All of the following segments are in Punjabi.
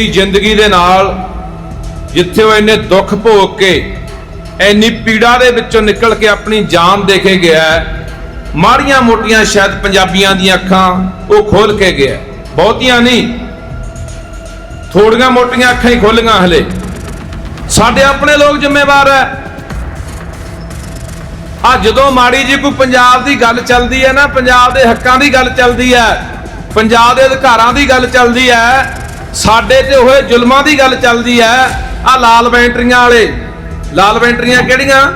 ਦੀ ਜ਼ਿੰਦਗੀ ਦੇ ਨਾਲ ਜਿੱਥੇ ਉਹ ਇੰਨੇ ਦੁੱਖ ਭੋਗ ਕੇ ਇੰਨੀ ਪੀੜਾ ਦੇ ਵਿੱਚੋਂ ਨਿਕਲ ਕੇ ਆਪਣੀ ਜਾਨ ਦੇ ਕੇ ਗਿਆ ਮਾੜੀਆਂ ਮੋਟੀਆਂ ਸ਼ਾਇਦ ਪੰਜਾਬੀਆਂ ਦੀਆਂ ਅੱਖਾਂ ਉਹ ਖੋਲ ਕੇ ਗਿਆ ਬਹੁਤੀਆਂ ਨਹੀਂ, ਥੋੜੀਆਂ ਮੋਟੀਆਂ ਅੱਖਾਂ ਹੀ ਖੋਲੀਆਂ ਹਲੇ। ਸਾਡੇ ਆਪਣੇ ਲੋਕ ਜ਼ਿੰਮੇਵਾਰ ਹੈ। ਆ ਜਦੋਂ ਮਾੜੀ ਜੀ ਕੋਈ ਪੰਜਾਬ ਦੀ ਗੱਲ ਚੱਲਦੀ ਹੈ ਨਾ, ਪੰਜਾਬ ਦੇ ਹੱਕਾਂ ਦੀ ਗੱਲ ਚੱਲਦੀ ਹੈ, ਪੰਜਾਬ ਦੇ ਅਧਿਕਾਰਾਂ ਦੀ ਗੱਲ ਚੱਲਦੀ ਹੈ ਸਾਡੇ ਤੇ ਹੋਏ ਜ਼ੁਲਮਾਂ ਦੀ ਗੱਲ ਚੱਲਦੀ ਹੈ। ਆ ਲਾਲ ਬੈਂਟਰੀਆਂ ਵਾਲੇ। ਲਾਲ ਬੈਂਟਰੀਆਂ ਕਿਹੜੀਆਂ?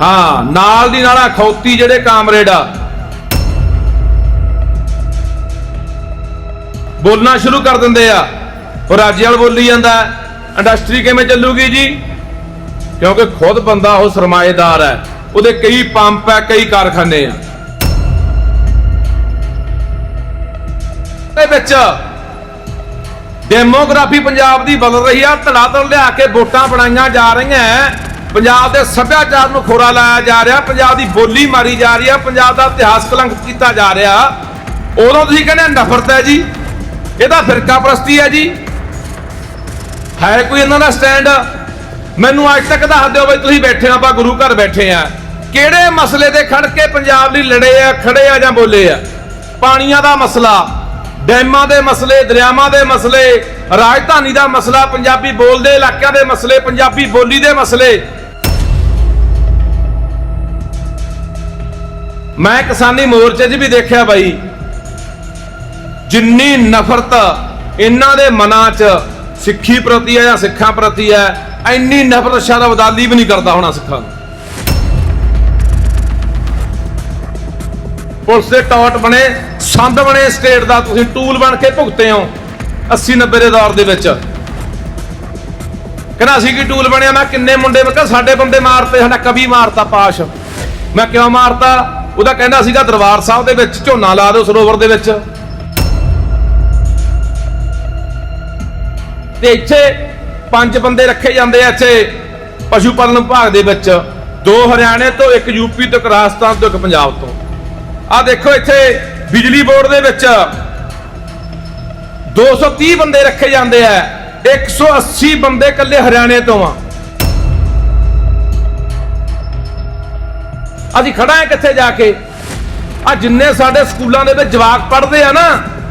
ਹਾਂ, ਨਾਲ ਦੀ ਨਾਲ ਆ ਖੌਤੀ ਜਿਹੜੇ ਕਾਮਰੇਡ ਆ। ਬੋਲਣਾ ਸ਼ੁਰੂ ਕਰ ਦਿੰਦੇ ਆ। ਉਹ ਰਾਜੇਵਾਲ ਬੋਲੀ ਜਾਂਦਾ ਇੰਡਸਟਰੀ ਕਿਵੇਂ ਚੱਲੂਗੀ ਜੀ? ਕਿਉਂਕਿ ਖੁਦ ਬੰਦਾ ਉਹ ਸਰਮਾਏਦਾਰ ਹੈ। ਉਹਦੇ ਕਈ ਪੰਪ ਹੈ, ਕਈ ਕਾਰਖਾਨੇ ਆ। ਦੇ ਵਿੱਚ ਡੈਮੋਗ੍ਰਾਫੀ ਪੰਜਾਬ ਦੀ ਬਦਲ ਰਹੀ ਆ। ਧੜਾਧੜ ਲਿਆ ਕੇ ਵੋਟਾਂ ਬਣਾਈਆਂ ਜਾ ਰਹੀਆਂ ਪੰਜਾਬ ਦੇ ਸੱਭਿਆਚਾਰ ਨੂੰ ਖੋਰਾ ਲਾਇਆ ਜਾ ਰਿਹਾ। ਪੰਜਾਬ ਦੀ ਬੋਲੀ ਮਾਰੀ ਜਾ ਰਹੀ ਆ। ਪੰਜਾਬ ਦਾ ਇਤਿਹਾਸ ਕਲੰਕਿਤ ਕੀਤਾ ਜਾ ਰਿਹਾ। ਉਦੋਂ ਤੁਸੀਂ ਕਹਿੰਦੇ ਨਫ਼ਰਤ ਹੈ ਜੀ। ਇਹਦਾ ਫਿਰਕਾ ਪ੍ਰਸਤੀ ਹੈ ਜੀ। ਹੈ ਕੋਈ ਇਹਨਾਂ ਦਾ ਸਟੈਂਡ? ਮੈਨੂੰ ਅੱਜ ਤੱਕ ਦੱਸ ਦਿਓ ਬਈ, ਤੁਸੀਂ ਬੈਠੇ ਆ ਆਪਾਂ ਗੁਰੂ ਘਰ ਬੈਠੇ ਆ। ਕਿਹੜੇ ਮਸਲੇ ਤੇ ਖੜ ਕੇ ਪੰਜਾਬ ਲਈ ਲੜੇ ਆ, ਖੜੇ ਆ ਜਾਂ ਬੋਲੇ ਆ? ਪਾਣੀਆਂ ਦਾ ਮਸਲਾ। ਡੈਮਾਂ ਦੇ ਮਸਲੇ, ਦਰਿਆਵਾਂ ਦੇ ਮਸਲੇ, ਰਾਜਧਾਨੀ ਦਾ ਮਸਲਾ, ਪੰਜਾਬੀ ਬੋਲਦੇ ਇਲਾਕਿਆਂ ਦੇ ਮਸਲੇ, ਪੰਜਾਬੀ ਬੋਲੀ ਦੇ ਮਸਲੇ। ਮੈਂ ਕਿਸਾਨੀ ਮੋਰਚੇ 'ਚ ਵੀ ਦੇਖਿਆ ਬਾਈ, ਜਿੰਨੀ ਨਫ਼ਰਤ ਇਹਨਾਂ ਦੇ ਮਨਾਂ 'ਚ ਸਿੱਖੀ ਪ੍ਰਤੀ ਹੈ ਜਾਂ ਸਿੱਖਾਂ ਪ੍ਰਤੀ ਹੈ, ਇੰਨੀ ਨਫ਼ਰਤ ਸ਼ਾਇਦ ਅਬਦਾਲੀ ਵੀ ਨਹੀਂ ਕਰਦਾ ਹੋਣਾ ਸਿੱਖਾਂ ਨੂੰ। ਪੁਲਿਸ ਦੇ ਟੌਟ ਬਣੇ, ਸੰਦ ਬਣੇ, ਸਟੇਟ ਦਾ ਤੁਸੀਂ ਟੂਲ ਬਣ ਕੇ ਭੁਗਤੇ ਹੋ 80 90 ਦੇ ਦੌਰ ਦੇ ਵਿੱਚ। ਕਹਿੰਦਾ ਅਸੀਂ ਕੀ ਟੂਲ ਬਣਿਆ? ਮੈਂ ਕਿੰਨੇ ਮੁੰਡੇ? ਮੈਂ ਕਿਹਾ ਸਾਡੇ ਬੰਦੇ ਮਾਰਤੇ, ਸਾਡਾ ਕਵੀ ਮਾਰਤਾ ਪਾਸ਼। ਮੈਂ ਕਿਉਂ ਮਾਰਤਾ? ਉਹਦਾ ਕਹਿੰਦਾ ਸੀਗਾ ਦਰਬਾਰ ਸਾਹਿਬ ਦੇ ਵਿੱਚ, ਝੋਨਾ ਲਾ ਦਿਓ ਸਰੋਵਰ ਦੇ ਵਿੱਚ। ਤੇ ਇੱਥੇ ਪੰਜ ਬੰਦੇ ਰੱਖੇ ਜਾਂਦੇ ਆ ਇੱਥੇ, ਪਸ਼ੂ ਪਾਲਣ ਵਿਭਾਗ ਦੇ ਵਿੱਚ। ਦੋ ਹਰਿਆਣੇ ਤੋਂ, ਇੱਕ ਯੂਪੀ ਤੋਂ, ਇੱਕ ਰਾਜਸਥਾਨ ਤੋਂ, ਇੱਕ ਪੰਜਾਬ ਤੋਂ। ਆ ਦੇਖੋ ਇੱਥੇ ਬਿਜਲੀ ਬੋਰਡ ਦੇ ਵਿੱਚ 230 ਬੰਦੇ ਰੱਖੇ ਜਾਂਦੇ ਆ 180 ਬੰਦੇ ਇਕੱਲੇ ਹਰਿਆਣੇ ਤੋਂ ਆ। ਅਸੀਂ ਖੜਾ ਹੈ ਕਿੱਥੇ ਜਾ ਕੇ? ਆ ਜਿੰਨੇ ਸਾਡੇ ਸਕੂਲਾਂ ਦੇ ਵਿੱਚ ਜਵਾਕ ਪੜ੍ਹਦੇ ਆ ਨਾ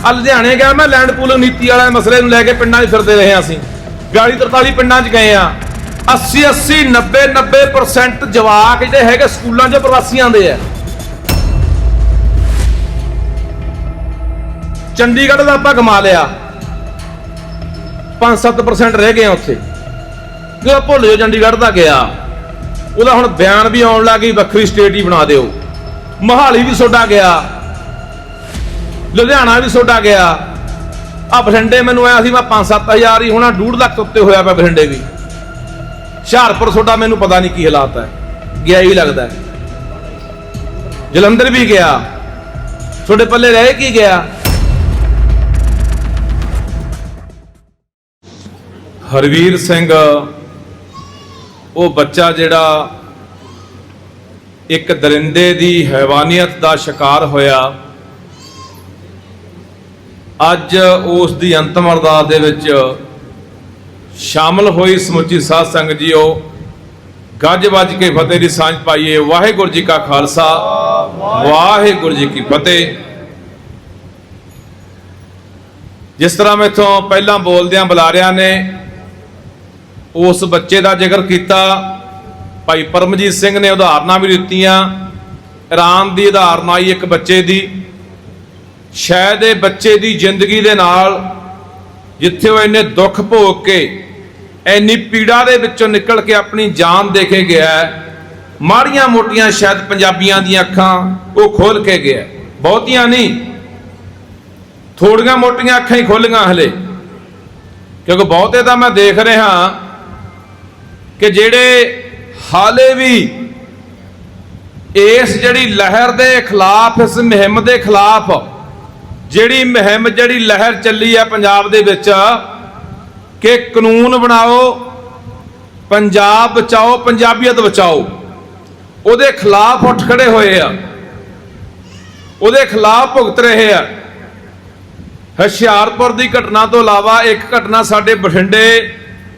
ਆ ਲੁਧਿਆਣੇ ਗਿਆ ਮੈਂ, ਲੈਂਡ ਪੂਲ ਨੀਤੀ ਵਾਲੇ ਮਸਲੇ ਨੂੰ ਲੈ ਕੇ ਪਿੰਡਾਂ 'ਚ ਫਿਰਦੇ ਰਹੇ ਹਾਂ ਅਸੀਂ। 42 43 ਪਿੰਡਾਂ 'ਚ ਗਏ ਆ 80 80 90 90% ਜਵਾਕ ਜਿਹੜੇ ਹੈਗੇ ਸਕੂਲਾਂ 'ਚ ਪ੍ਰਵਾਸੀਆਂ ਦੇ ਆ। ਚੰਡੀਗੜ੍ਹ ਦਾ ਆਪਾਂ ਕਮਾ ਲਿਆ। 5-7% ਰਹਿ ਗਏ ਆ ਉੱਥੇ। ਜਦੋਂ ਭੁੱਲ ਜਾਓ ਚੰਡੀਗੜ੍ਹ ਦਾ ਗਿਆ ਉਹਦਾ ਹੁਣ ਬਿਆਨ ਵੀ ਆਉਣ ਲੱਗ ਗਈ, ਵੱਖਰੀ ਸਟੇਟ ਹੀ ਬਣਾ ਦਿਓ। ਮਹਾਲੀ ਵੀ ਸੋਡਾ ਗਿਆ। ਲੁਧਿਆਣਾ ਵੀ ਸੋਡਾ ਗਿਆ। ਆ ਬਠਿੰਡੇ ਮੈਨੂੰ ਆਇਆ ਸੀ, ਮੈਂ 5-7000 ਹੀ ਹੋਣਾ 2.5 ਲੱਖ ਉੱਤੇ ਹੋਇਆ ਪਿਆ ਬਠਿੰਡੇ ਵੀ। ਹੁਸ਼ਿਆਰਪੁਰ ਸੋਡਾ ਮੈਨੂੰ ਪਤਾ ਨਹੀਂ ਕੀ ਹਾਲਾਤ ਹੈ। ਗਿਆ ਹੀ ਲੱਗਦਾ ਜਲੰਧਰ ਵੀ ਗਿਆ। ਤੁਹਾਡੇ ਪੱਲੇ ਰਹਿ ਕੀ ਗਿਆ? ਹਰਵੀਰ ਸਿੰਘ, ਉਹ ਬੱਚਾ ਜਿਹੜਾ ਇੱਕ ਦਰਿੰਦੇ ਦੀ ਹੈਵਾਨੀਅਤ ਦਾ ਸ਼ਿਕਾਰ ਹੋਇਆ, ਅੱਜ ਉਸ ਦੀ ਅੰਤਮ ਅਰਦਾਸ ਦੇ ਵਿੱਚ ਸ਼ਾਮਲ ਹੋਈ ਸਮੁੱਚੀ ਸਾਧ ਸੰਗਤ ਜੀਓ, ਗੱਜ ਵੱਜ ਕੇ ਫਤਿਹ ਦੀ ਸਾਂਝ ਪਾਈਏ। ਵਾਹਿਗੁਰੂ ਜੀ ਕਾ ਖਾਲਸਾ, ਵਾਹਿਗੁਰੂ ਜੀ ਕੀ ਫਤਿਹ। ਜਿਸ ਤਰ੍ਹਾਂ ਮੈਥੋਂ ਪਹਿਲਾਂ ਬੋਲਦਿਆਂ ਬੁਲਾਰਿਆਂ ਨੇ ਉਸ ਬੱਚੇ ਦਾ ਜ਼ਿਕਰ ਕੀਤਾ। ਭਾਈ ਪਰਮਜੀਤ ਸਿੰਘ ਨੇ ਉਦਾਹਰਨਾਂ ਵੀ ਦਿੱਤੀਆਂ। ਇਰਾਨ ਦੀ ਉਦਾਹਰਨ ਆਈ ਇੱਕ ਬੱਚੇ ਦੀ। ਸ਼ਾਇਦ ਇਹ ਬੱਚੇ ਦੀ ਜ਼ਿੰਦਗੀ ਦੇ ਨਾਲ ਜਿੱਥੇ ਉਹ ਇੰਨੇ ਦੁੱਖ ਭੋਗ ਕੇ, ਇੰਨੀ ਪੀੜਾ ਦੇ ਵਿੱਚੋਂ ਨਿਕਲ ਕੇ ਆਪਣੀ ਜਾਨ ਦੇ ਕੇ ਗਿਆ ਮਾੜੀਆਂ ਮੋਟੀਆਂ ਸ਼ਾਇਦ ਪੰਜਾਬੀਆਂ ਦੀਆਂ ਅੱਖਾਂ ਉਹ ਖੋਲ ਕੇ ਗਿਆ ਬਹੁਤੀਆਂ ਨਹੀਂ, ਥੋੜੀਆਂ ਮੋਟੀਆਂ ਅੱਖਾਂ ਹੀ ਖੋਲੀਆਂ ਹਲੇ। ਕਿਉਂਕਿ ਬਹੁਤੇ ਤਾਂ ਮੈਂ ਦੇਖ ਰਿਹਾ ਕਿ ਜਿਹੜੇ ਹਾਲੇ ਵੀ ਇਸ ਜਿਹੜੀ ਲਹਿਰ ਦੇ ਖਿਲਾਫ, ਇਸ ਮੁਹਿੰਮ ਦੇ ਖਿਲਾਫ, ਜਿਹੜੀ ਮੁਹਿੰਮ ਜਿਹੜੀ ਲਹਿਰ ਚੱਲੀ ਆ ਪੰਜਾਬ ਦੇ ਵਿੱਚ, ਕਿ ਕਾਨੂੰਨ ਬਣਾਓ, ਪੰਜਾਬ ਬਚਾਓ, ਪੰਜਾਬੀਅਤ ਬਚਾਓ, ਉਹਦੇ ਖਿਲਾਫ ਉੱਠ ਖੜੇ ਹੋਏ ਆ, ਉਹਦੇ ਖਿਲਾਫ ਭੁਗਤ ਰਹੇ ਆ। ਹੁਸ਼ਿਆਰਪੁਰ ਦੀ ਘਟਨਾ ਤੋਂ ਇਲਾਵਾ ਇੱਕ ਘਟਨਾ ਸਾਡੇ ਬਠਿੰਡੇ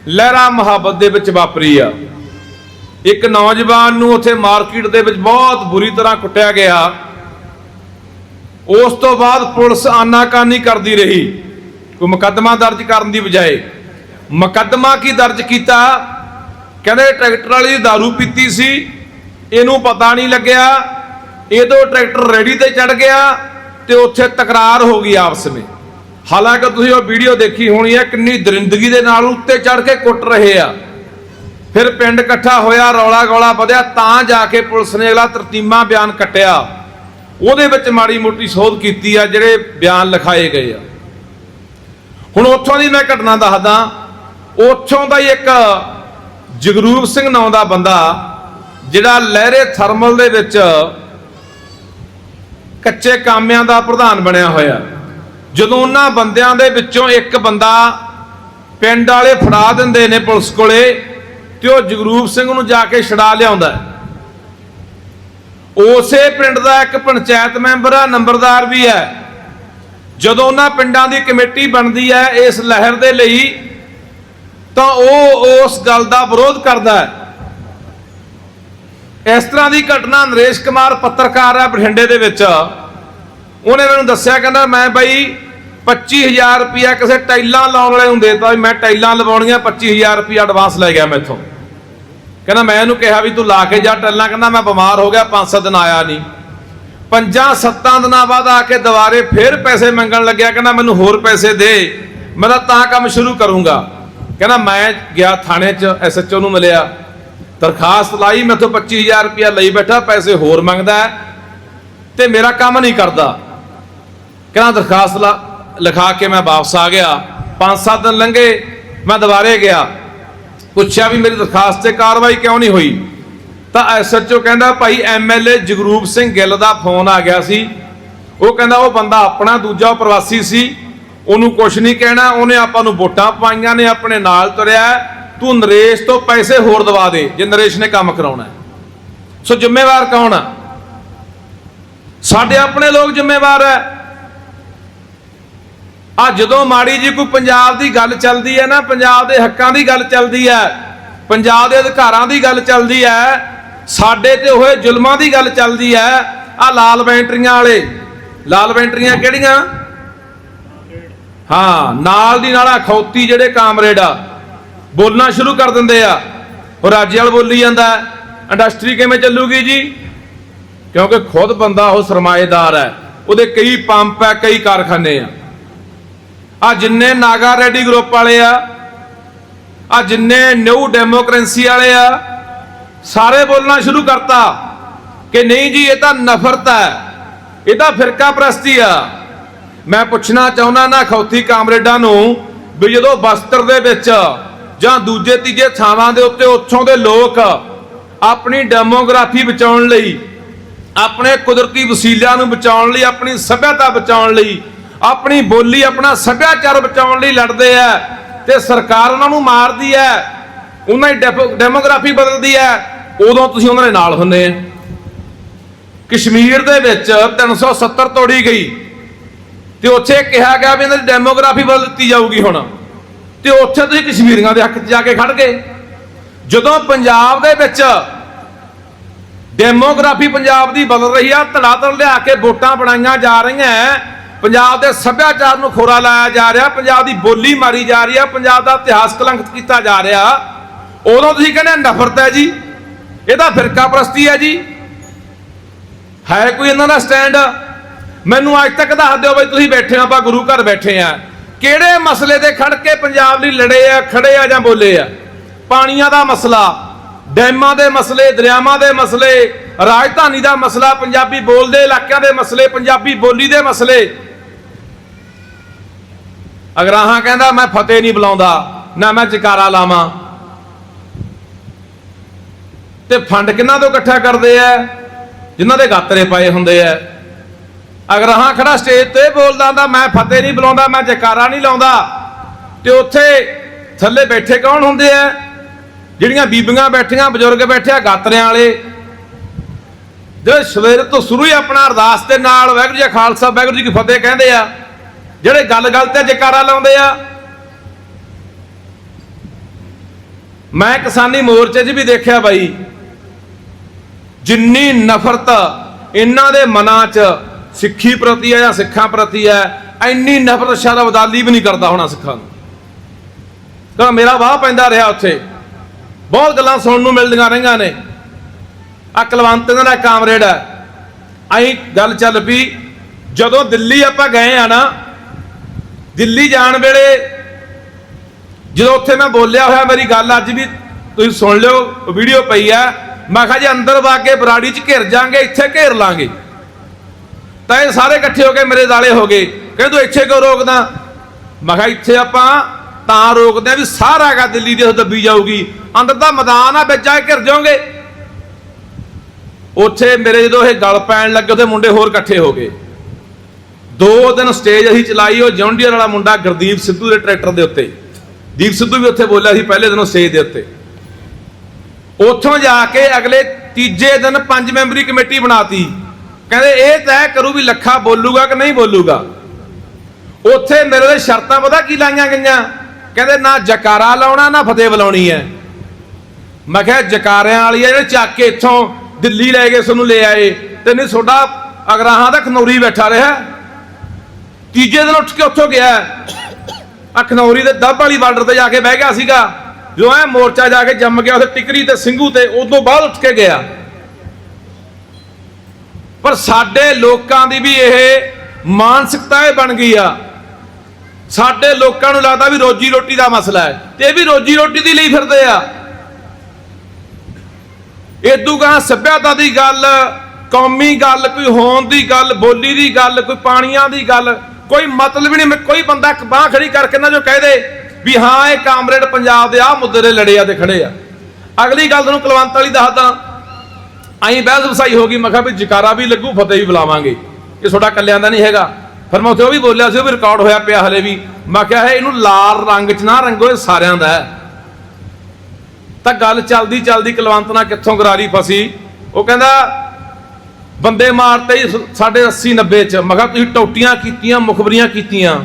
ਲਹਿਰਾ ਮੁਹੱਬਤ ਦੇ ਵਿੱਚ ਵਾਪਰੀ ਆ। ਇੱਕ ਨੌਜਵਾਨ ਨੂੰ ਉੱਥੇ ਮਾਰਕੀਟ ਦੇ ਵਿੱਚ ਬਹੁਤ ਬੁਰੀ ਤਰ੍ਹਾਂ ਕੁੱਟਿਆ ਗਿਆ। ਉਸ ਤੋਂ ਬਾਅਦ ਪੁਲਿਸ ਆਨਾਕਾਨੀ ਕਰਦੀ ਰਹੀ। ਕੋਈ ਮੁਕੱਦਮਾ ਦਰਜ ਕਰਨ ਦੀ ਬਜਾਏ ਮੁਕੱਦਮਾ ਕੀ ਦਰਜ ਕੀਤਾ? ਕਹਿੰਦੇ ਟਰੈਕਟਰ ਵਾਲੀ दारू ਪੀਤੀ ਸੀ। ਇਹਨੂੰ ਪਤਾ ਨਹੀਂ ਲੱਗਿਆ। ਇਹ ਤੋਂ ਟਰੈਕਟਰ ਰੇੜੀ ਤੇ ਚੜ ਗਿਆ ਤੇ ਉੱਥੇ ਤਕਰਾਰ ਹੋ ਗਈ ਆਪਸ ਵਿੱਚ। ਹਾਲਾਂਕਿ ਤੁਸੀਂ ਉਹ ਵੀਡੀਓ ਦੇਖੀ ਹੋਣੀ ਹੈ, ਕਿੰਨੀ ਦਰਿੰਦਗੀ ਦੇ ਨਾਲ ਉੱਤੇ ਚੜ ਕੇ ਕੁੱਟ ਰਹੇ ਆ। ਫਿਰ ਪਿੰਡ ਇਕੱਠਾ ਹੋਇਆ, ਰੌਲਾ ਗੋਲਾ ਵਧਿਆ, ਤਾਂ ਜਾ ਕੇ ਪੁਲਿਸ ਨੇ ਅਗਲਾ ਤਰਤੀਮਾ ਬਿਆਨ ਕੱਟਿਆ। ਉਹਦੇ ਵਿੱਚ ਮਾੜੀ ਮੋਟੀ ਸੋਧ ਕੀਤੀ ਆ, ਜਿਹੜੇ ਬਿਆਨ ਲਿਖਾਏ ਗਏ ਆ। ਹੁਣ ਉੱਥੋਂ ਦੀ ਮੈਂ ਘਟਨਾ ਦੱਸਦਾ, ਉੱਥੋਂ ਦਾ ਹੀ ਇੱਕ ਜਗਰੂਪ ਸਿੰਘ ਨਾਂ ਦਾ ਬੰਦਾ, ਜਿਹੜਾ ਲਹਿਰੇ ਥਰਮਲ ਦੇ ਵਿੱਚ ਕੱਚੇ ਕਾਮਿਆਂ ਦਾ ਪ੍ਰਧਾਨ ਬਣਿਆ ਹੋਇਆ। ਜਦੋਂ ਉਹਨਾਂ ਬੰਦਿਆਂ ਦੇ ਵਿੱਚੋਂ ਇੱਕ ਬੰਦਾ ਪਿੰਡ ਵਾਲੇ ਫੜਾ ਦਿੰਦੇ ਨੇ ਪੁਲਿਸ ਕੋਲੇ, ਤੇ ਉਹ ਜਗਰੂਪ ਸਿੰਘ ਨੂੰ ਜਾ ਕੇ ਛਡਾ ਲਿਆਉਂਦਾ ਉਸੇ ਪਿੰਡ ਦਾ ਇੱਕ ਪੰਚਾਇਤ ਮੈਂਬਰ ਆ, ਨੰਬਰਦਾਰ ਵੀ ਹੈ। ਜਦੋਂ ਉਹਨਾਂ ਪਿੰਡਾਂ ਦੀ ਕਮੇਟੀ ਬਣਦੀ ਹੈ ਇਸ ਲਹਿਰ ਦੇ ਲਈ, ਤਾਂ ਉਹ ਉਸ ਗੱਲ ਦਾ ਵਿਰੋਧ ਕਰਦਾ ਹੈ। ਇਸ ਤਰ੍ਹਾਂ ਦੀ ਘਟਨਾ ਨਰੇਸ਼ ਕੁਮਾਰ ਪੱਤਰਕਾਰ ਹੈ ਬਠਿੰਡੇ ਦੇ ਵਿੱਚ। ਉਹਨੇ ਮੈਨੂੰ ਦੱਸਿਆ, ਕਹਿੰਦਾ ਮੈਂ ਬਾਈ 25000 ਰੁਪਇਆ ਕਿਸੇ ਟਾਈਲਾਂ ਲਾਉਣ ਵਾਲੇ ਨੂੰ ਦੇਤਾ ਵੀ ਮੈਂ ਟਾਈਲਾਂ ਲਵਾਉਣੀਆਂ 25000 ਰੁਪਇਆ ਐਡਵਾਂਸ ਲੈ ਗਿਆ ਮੈਥੋਂ। ਕਹਿੰਦਾ ਮੈਂ ਇਹਨੂੰ ਕਿਹਾ ਵੀ ਤੂੰ ਲਾ ਕੇ ਜਾ ਟਾਈਲਾਂ, ਕਹਿੰਦਾ ਮੈਂ ਬਿਮਾਰ ਹੋ ਗਿਆ 5-7 ਦਿਨ ਆਇਆ ਨਹੀਂ। ਪੰਜਾਂ ਸੱਤਾਂ ਦਿਨਾਂ ਬਾਅਦ ਆ ਕੇ ਦੁਬਾਰੇ ਫੇਰ ਪੈਸੇ ਮੰਗਣ ਲੱਗਿਆ, ਕਹਿੰਦਾ ਮੈਨੂੰ ਹੋਰ ਪੈਸੇ ਦੇ, ਮੈਂ ਤਾਂ ਤਾਂ ਕੰਮ ਸ਼ੁਰੂ ਕਰੂੰਗਾ। ਕਹਿੰਦਾ ਮੈਂ ਗਿਆ ਥਾਣੇ 'ਚ ਐਸਐਚਓ ਨੂੰ ਮਿਲਿਆ। ਦਰਖਾਸਤ ਲਾਈ, ਮੈਥੋਂ 25000 ਰੁਪਇਆ ਲਈ ਬੈਠਾ, ਪੈਸੇ ਹੋਰ ਮੰਗਦਾ ਹੈ ਤੇ ਮੇਰਾ ਕੰਮ ਨਹੀਂ ਕਰਦਾ। ਕਹਿੰਦਾ ਦਰਖਾਸਤ ਲਾ- ਲਿਖਾ ਕੇ ਮੈਂ ਵਾਪਸ ਆ ਗਿਆ। 5-7 ਦਿਨ ਲੰਘੇ, ਮੈਂ ਦੁਬਾਰੇ ਗਿਆ। ਪੁੱਛਿਆ ਵੀ ਮੇਰੀ ਦਰਖਾਸਤ ਤੇ ਕਾਰਵਾਈ ਕਿਉਂ ਨਹੀਂ ਹੋਈ? ਤਾਂ ਐਸਐਚਓ ਕਹਿੰਦਾ, ਭਾਈ ਐਮਐਲਏ ਜਗਰੂਪ ਸਿੰਘ ਗਿੱਲ ਦਾ ਫੋਨ ਆ ਗਿਆ ਸੀ। ਉਹ ਕਹਿੰਦਾ, ਉਹ ਬੰਦਾ ਆਪਣਾ ਦੂਜਾ ਪ੍ਰਵਾਸੀ ਸੀ। ਉਹਨੂੰ ਕੁਝ ਨਹੀਂ ਕਹਿਣਾ। ਉਹਨੇ ਆਪਾਂ ਨੂੰ ਵੋਟਾਂ ਪਾਈਆਂ ਨੇ, ਆਪਣੇ ਨਾਲ ਤੁਰਿਆ ਤੂੰ ਨਰੇਸ਼ ਤੋਂ ਪੈਸੇ ਹੋਰ ਦਵਾ ਦੇ, ਜੇ ਨਰੇਸ਼ ਨੇ ਕੰਮ ਕਰਾਉਣਾ ਸੋ ਜ਼ਿੰਮੇਵਾਰ ਕੌਣ ਆ? ਸਾਡੇ ਆਪਣੇ ਲੋਕ ਜ਼ਿੰਮੇਵਾਰ ਹੈ। ਆ ਜਦੋਂ ਮਾੜੀ ਜੀ ਕੋਈ ਪੰਜਾਬ ਦੀ ਗੱਲ ਚੱਲਦੀ ਹੈ ਨਾ, ਪੰਜਾਬ ਦੇ ਹੱਕਾਂ ਦੀ ਗੱਲ ਚੱਲਦੀ ਹੈ, ਪੰਜਾਬ ਦੇ ਅਧਿਕਾਰਾਂ ਦੀ ਗੱਲ ਚੱਲਦੀ ਹੈ, ਸਾਡੇ ਤੇ ਹੋਏ ਜ਼ੁਲਮਾਂ ਦੀ ਗੱਲ ਚੱਲਦੀ ਹੈ, ਆ ਲਾਲ ਬੈਂਟਰੀਆਂ ਵਾਲੇ, ਲਾਲ ਬੈਂਟਰੀਆਂ ਕਿਹੜੀਆਂ? ਹਾਂ, ਨਾਲ ਦੀ ਨਾਲ ਖੌਤੀ ਜਿਹੜੇ ਕਾਮਰੇਡ ਆ, ਬੋਲਣਾ ਸ਼ੁਰੂ ਕਰ ਦਿੰਦੇ ਆ। ਉਹ ਰਾਜੇਵਾਲ ਬੋਲੀ ਜਾਂਦਾ ਇੰਡਸਟਰੀ ਕਿਵੇਂ ਚੱਲੂਗੀ ਜੀ? ਕਿਉਂਕਿ ਖੁਦ ਬੰਦਾ ਉਹ ਸਰਮਾਏਦਾਰ ਹੈ, ਉਹਦੇ ਕਈ ਪੰਪ ਹੈ, ਕਈ ਕਾਰਖਾਨੇ ਆ। ਆ ਜਿੰਨੇ ਨਾਗਾ ਰੈਡੀ ਗਰੁੱਪ ਵਾਲੇ ਆ ਆ ਜਿੰਨੇ ਨਿਊ ਡੈਮੋਕ੍ਰੇਸੀ ਵਾਲੇ ਆ, ਸਾਰੇ ਬੋਲਣਾ ਸ਼ੁਰੂ ਕਰਤਾ ਕਿ ਨਹੀਂ ਜੀ, ਇਹ ਤਾਂ ਨਫ਼ਰਤ ਹੈ, ਇਹ ਤਾਂ ਫਿਰਕਾ ਪ੍ਰਸਤੀ ਆ। ਮੈਂ ਪੁੱਛਣਾ ਚਾਹੁੰਦਾ ਨਾ ਖੌਤੀ ਕਾਮਰੇਡਾਂ ਨੂੰ ਵੀ ਜਦੋਂ ਬਸਤਰ ਦੇ ਵਿੱਚ ਜਾਂ ਦੂਜੇ ਤੀਜੇ ਥਾਵਾਂ ਦੇ ਉੱਤੇ ਉੱਥੋਂ ਦੇ ਲੋਕ ਆਪਣੀ ਡੈਮੋਗ੍ਰਾਫੀ ਬਚਾਉਣ ਲਈ, ਆਪਣੇ ਕੁਦਰਤੀ ਵਸੀਲਿਆਂ ਨੂੰ ਬਚਾਉਣ ਲਈ, ਆਪਣੀ ਸੱਭਿਅਤਾ ਬਚਾਉਣ ਲਈ ਆਪਣੀ ਬੋਲੀ, ਆਪਣਾ ਸੱਭਿਆਚਾਰ ਬਚਾਉਣ ਲਈ ਲੜਦੇ ਆ ਤੇ ਸਰਕਾਰ ਉਹਨਾਂ ਨੂੰ ਮਾਰਦੀ ਹੈ ਉਹਨਾਂ ਦੀ ਡੈਪੋ- ਡੈਮੋਗ੍ਰਾਫੀ ਬਦਲਦੀ ਹੈ ਉਦੋਂ ਤੁਸੀਂ ਉਹਨਾਂ ਦੇ ਨਾਲ ਹੁੰਦੇ ਆ। ਕਸ਼ਮੀਰ ਦੇ ਵਿੱਚ 370 ਤੋੜੀ ਗਈ ਤੇ ਉੱਥੇ ਕਿਹਾ ਗਿਆ ਵੀ ਇਹਨਾਂ ਦੀ ਡੈਮੋਗ੍ਰਾਫੀ ਬਦਲ ਦਿੱਤੀ ਜਾਊਗੀ ਹੁਣ। ਤੇ ਉੱਥੇ ਤੁਸੀਂ ਕਸ਼ਮੀਰੀਆਂ ਦੇ ਹੱਕ 'ਚ ਜਾ ਕੇ ਖੜ ਗਏ। ਜਦੋਂ ਪੰਜਾਬ ਦੇ ਵਿੱਚ ਡੈਮੋਗ੍ਰਾਫੀ ਪੰਜਾਬ ਦੀ ਬਦਲ ਰਹੀ ਆ, ਧੜਾਧੜ ਲਿਆ ਕੇ ਵੋਟਾਂ ਬਣਾਈਆਂ ਜਾ ਰਹੀਆਂ ਪੰਜਾਬ ਦੇ ਸੱਭਿਆਚਾਰ ਨੂੰ ਖੋਰਾ ਲਾਇਆ ਜਾ ਰਿਹਾ, ਪੰਜਾਬ ਦੀ ਬੋਲੀ ਮਾਰੀ ਜਾ ਰਹੀ ਹੈ ਪੰਜਾਬ ਦਾ ਇਤਿਹਾਸ ਕਲੰਕਿਤ ਕੀਤਾ ਜਾ ਰਿਹਾ। ਉਦੋਂ ਤੁਸੀਂ ਕਹਿੰਦੇ ਨਫ਼ਰਤ ਹੈ ਜੀ ਇਹਦਾ ਫਿਰਕਾ ਪ੍ਰਸਤੀ ਹੈ ਜੀ। ਹੈ ਕੋਈ ਇਹਨਾਂ ਦਾ ਸਟੈਂਡ? ਮੈਨੂੰ ਅੱਜ ਤੱਕ ਦੱਸ ਦਿਓ ਬਈ ਤੁਸੀਂ ਬੈਠੇ ਆ ਆਪਾਂ ਗੁਰੂ ਘਰ ਬੈਠੇ ਆ। ਕਿਹੜੇ ਮਸਲੇ ਤੇ ਖੜ ਕੇ ਪੰਜਾਬ ਲਈ ਲੜੇ ਆ, ਖੜੇ ਆ ਜਾਂ ਬੋਲੇ ਆ? ਪਾਣੀਆਂ ਦਾ ਮਸਲਾ, ਡੈਮਾਂ ਦੇ ਮਸਲੇ, ਦਰਿਆਵਾਂ ਦੇ ਮਸਲੇ, ਰਾਜਧਾਨੀ ਦਾ ਮਸਲਾ, ਪੰਜਾਬੀ ਬੋਲਦੇ ਇਲਾਕਿਆਂ ਦੇ ਮਸਲੇ, ਪੰਜਾਬੀ ਬੋਲੀ ਦੇ ਮਸਲੇ ਅਗਰਾਹਾਂ ਕਹਿੰਦਾ ਮੈਂ ਫਤਿਹ ਨਹੀਂ ਬੁਲਾਉਂਦਾ, ਨਾ ਮੈਂ ਜਕਾਰਾ ਲਾਵਾਂ। ਤੇ ਫੰਡ ਕਿਹਨਾਂ ਤੋਂ ਇਕੱਠਾ ਕਰਦੇ ਆ ਜਿਨ੍ਹਾਂ ਦੇ ਗਾਤਰੇ ਪਾਏ ਹੁੰਦੇ ਆ ਅਗਰਾਹਾਂ ਖੜਾ ਸਟੇਜ ਤੇ ਬੋਲਦਾ ਹੁੰਦਾ, ਮੈਂ ਫਤਿਹ ਨਹੀਂ ਬੁਲਾਉਂਦਾ, ਮੈਂ ਜਕਾਰਾ ਨਹੀਂ ਲਾਉਂਦਾ, ਤੇ ਉੱਥੇ ਥੱਲੇ ਬੈਠੇ ਕੌਣ ਹੁੰਦੇ ਆ ਜਿਹੜੀਆਂ ਬੀਬੀਆਂ ਬੈਠੀਆਂ, ਬਜ਼ੁਰਗ ਬੈਠੇ ਆ ਗਾਤਰਿਆਂ ਵਾਲੇ। ਜਿਹੜੇ ਸਵੇਰ ਤੋਂ ਸ਼ੁਰੂ ਹੀ ਆਪਣਾ ਅਰਦਾਸ ਦੇ ਨਾਲ, ਵਾਹਿਗੁਰੂ ਜੀ ਕਾ ਖਾਲਸਾ, ਵਾਹਿਗੁਰੂ ਜੀ ਕੀ ਫਤਿਹ ਕਹਿੰਦੇ ਆ। ਜਿਹੜੇ ਗੱਲ-ਗੱਲ ਤੇ ਜਕਾਰਾ ਲਾਉਂਦੇ ਆ। ਮੈਂ ਕਿਸਾਨੀ ਮੋਰਚੇ 'ਚ ਵੀ ਦੇਖਿਆ ਬਾਈ, ਜਿੰਨੀ ਨਫ਼ਰਤ ਇਹਨਾਂ ਦੇ ਮਨਾਂ 'ਚ ਸਿੱਖੀ ਪ੍ਰਤੀ ਹੈ ਜਾਂ ਸਿੱਖਾਂ ਪ੍ਰਤੀ ਹੈ, ਇੰਨੀ ਨਫ਼ਰਤ ਸ਼ਾਇਦ ਅਬਦਾਲੀ ਵੀ ਨਹੀਂ ਕਰਦਾ ਹੋਣਾ ਸਿੱਖਾਂ ਨੂੰ। ਤਾਂ ਮੇਰਾ ਵਾਹ ਪੈਂਦਾ ਰਿਹਾ ਉੱਥੇ। ਬਹੁਤ ਗੱਲਾਂ ਸੁਣਨ ਨੂੰ ਮਿਲਦੀਆਂ ਰਹੀਆਂ ਨੇ। ਆ ਕਲਵੰਤ ਦਾ ਕਾਮਰੇਡ ਹੈ। ਆਈ ਗੱਲ ਚੱਲ ਪਈ, ਜਦੋਂ ਦਿੱਲੀ ਆਪਾਂ ਗਏ ਆ ਨਾ ਦਿੱਲੀ ਜਾਣ ਵੇਲੇ ਜਦੋਂ ਉੱਥੇ ਮੈਂ ਬੋਲਿਆ ਹੋਇਆ ਮੇਰੀ ਗੱਲ ਅੱਜ ਵੀ ਤੁਸੀਂ ਸੁਣ ਲਿਓ ਵੀਡੀਓ ਪਈ ਆ। ਮੈਂ ਕਿਹਾ ਜੇ ਅੰਦਰ ਵਾ ਕੇ ਬਰਾੜੀ 'ਚ ਘਿਰ ਜਾਾਂਗੇ, ਇੱਥੇ ਘੇਰ ਲਾਂਗੇ। ਤਾਂ ਇਹ ਸਾਰੇ ਇਕੱਠੇ ਹੋ ਕੇ ਮੇਰੇ ਦਾਲੇ ਹੋ ਗਏ। ਕਹਿੰਦੇ ਤੂੰ ਇੱਥੇ ਕਿਉਂ ਰੋਕਦਾ? ਮੈਂ ਕਿਹਾ ਇੱਥੇ ਆਪਾਂ ਤਾਂ ਰੋਕਦੇ ਆ ਵੀ ਸਾਰਾ ਗਾ ਦਿੱਲੀ ਦੇ ਉਹ ਦੱਬੀ ਜਾਊਗੀ। ਅੰਦਰ ਦਾ ਮੈਦਾਨ ਆ, ਵਿੱਚ ਆ ਕੇ ਘਿਰ ਜਾਓਗੇ। ਉੱਥੇ ਮੇਰੇ ਜਦੋਂ ਇਹ ਗਲ ਪੈਣ ਲੱਗੇ, ਉਹਦੇ ਮੁੰਡੇ ਹੋਰ ਇਕੱਠੇ ਹੋ ਗਏ। ਦੋ ਦਿਨ ਸਟੇਜ ਅਸੀਂ ਚਲਾਈ, ਉਹ ਜੌਂਡੀਅਰ ਵਾਲਾ ਮੁੰਡਾ ਗੁਰਦੀਪ ਸਿੱਧੂ ਦੇ ਟਰੈਕਟਰ ਦੇ ਉੱਤੇ। ਦੀਪ ਸਿੱਧੂ ਵੀ ਉੱਥੇ ਬੋਲਿਆ ਸੀ ਪਹਿਲੇ ਦਿਨੋਂ ਸਟੇਜ ਦੇ ਉੱਤੇ। ਉੱਥੋਂ ਜਾ ਕੇ ਅਗਲੇ ਤੀਜੇ ਦਿਨ ਪੰਜ ਮੈਂਬਰੀ ਕਮੇਟੀ ਬਣਾਤੀ। ਕਹਿੰਦੇ, ਇਹ ਤੈਅ ਕਰੂ ਵੀ ਲੱਖਾ ਬੋਲੂਗਾ ਕਿ ਨਹੀਂ ਬੋਲੂਗਾ? ਉੱਥੇ ਮੇਰੇ ਦੇ ਸ਼ਰਤਾਂ ਪਤਾ ਕੀ ਲਾਈਆਂ ਗਈਆਂ? ਕਹਿੰਦੇ, ਨਾ ਜਕਾਰਾ ਲਾਉਣਾ, ਨਾ ਫਤਿਹ ਬੁਲਾਉਣੀ ਹੈ। ਮੈਂ ਕਿਹਾ, ਜਕਾਰਿਆਂ ਵਾਲੀ ਆ ਜਿਹੜੇ ਚੱਕ ਕੇ ਇੱਥੋਂ ਦਿੱਲੀ ਲੈ ਕੇ ਤੁਹਾਨੂੰ ਲੈ ਆਏ ਤੇ ਨਹੀਂ, ਤੁਹਾਡਾ ਅਗਰਾਹਾਂ ਦਾ ਖਨੌਰੀ ਬੈਠਾ ਰਿਹਾ। ਤੀਜੇ ਦਿਨ ਉੱਠ ਕੇ ਉੱਥੋਂ ਗਿਆ। ਆ ਦੇ ਦੱਬ ਵਾਲੀ ਬਾਰਡਰ ਤੇ ਜਾ ਕੇ ਬਹਿ ਗਿਆ ਸੀਗਾ। ਜੋ ਐ ਮੋਰਚਾ ਜਾ ਕੇ ਜੰਮ ਗਿਆ ਉੱਥੇ ਟਿਕਰੀ ਤੇ ਸਿੰਘੂ ਤੇ, ਉਦੋਂ ਬਾਅਦ ਉੱਠ ਕੇ ਗਿਆ। ਪਰ ਸਾਡੇ ਲੋਕਾਂ ਦੀ ਵੀ ਇਹ ਮਾਨਸਿਕਤਾ ਇਹ ਬਣ ਗਈ ਆ। ਸਾਡੇ ਲੋਕਾਂ ਨੂੰ ਲੱਗਦਾ ਵੀ ਰੋਜੀ ਰੋਟੀ ਦਾ ਮਸਲਾ ਹੈ। ਤੇ ਇਹ ਵੀ ਰੋਜੀ ਰੋਟੀ ਦੀ ਲਈ ਫਿਰਦੇ ਆ। ਇਦੂ ਗਾਂ ਸੱਭਿਅਤਾ ਦੀ ਗੱਲ, ਕੌਮੀ ਗੱਲ, ਕੋਈ ਹੋਣ ਦੀ ਗੱਲ, ਬੋਲੀ ਦੀ ਗੱਲ, ਕੋਈ ਪਾਣੀਆਂ ਦੀ ਗੱਲ ਕੋਈ ਮਤਲਬ ਹੀ ਨਹੀਂ ਕੋਈ ਬੰਦਾ ਇੱਕ ਬਾਹ ਖੜੀ ਕਰਕੇ ਨਾ ਜੋ ਕਹਿ ਦੇ ਵੀ ਹਾਂ, ਇਹ ਕਾਮਰੇਡ ਪੰਜਾਬ ਦੇ ਆ ਮੁੱਦੇ ਦੇ ਲੜੇ ਆ ਤੇ ਖੜੇ ਆ। ਅਗਲੀ ਗੱਲ ਤੁਹਾਨੂੰ ਕੁਲਵੰਤ ਵਾਲੀ ਦੱਸਦਾ। ਆਈ ਬਹਿਸ ਵਸਾਈ ਹੋ ਗਈ, ਮੈਂ ਕਿਹਾ ਵੀ ਜਕਾਰਾ ਵੀ ਲੱਗੂ, ਫਤਿਹ ਵੀ ਬੁਲਾਵਾਂਗੇ। ਇਹ ਤੁਹਾਡਾ ਕੱਲਿਆਂ ਦਾ ਨਹੀਂ ਹੈਗਾ। ਫਿਰ ਮੈਂ ਉੱਥੇ ਉਹ ਵੀ ਬੋਲਿਆ ਸੀ, ਉਹ ਵੀ ਰਿਕਾਰਡ ਹੋਇਆ ਪਿਆ ਹਲੇ ਵੀ। ਮੈਂ ਕਿਹਾ ਹੈ ਇਹਨੂੰ ਲਾਲ ਰੰਗ 'ਚ ਨਾ ਰੰਗੋ, ਇਹ ਸਾਰਿਆਂ ਦਾ ਤਾਂ ਗੱਲ ਚੱਲਦੀ ਚੱਲਦੀ ਕੁਲਵੰਤ ਨਾਲ ਕਿੱਥੋਂ ਗਰਾਰੀ ਫਸੀ? ਉਹ ਕਹਿੰਦਾ ਬੰਦੇ ਮਾਰਤੇ ਹੀ ਸਾਡੇ 80 90 ਚ। ਮੈਂ ਕਿਹਾ ਤੁਸੀਂ ਟੌਟੀਆਂ ਕੀਤੀਆਂ, ਮੁਖਬਰੀਆਂ ਕੀਤੀਆਂ।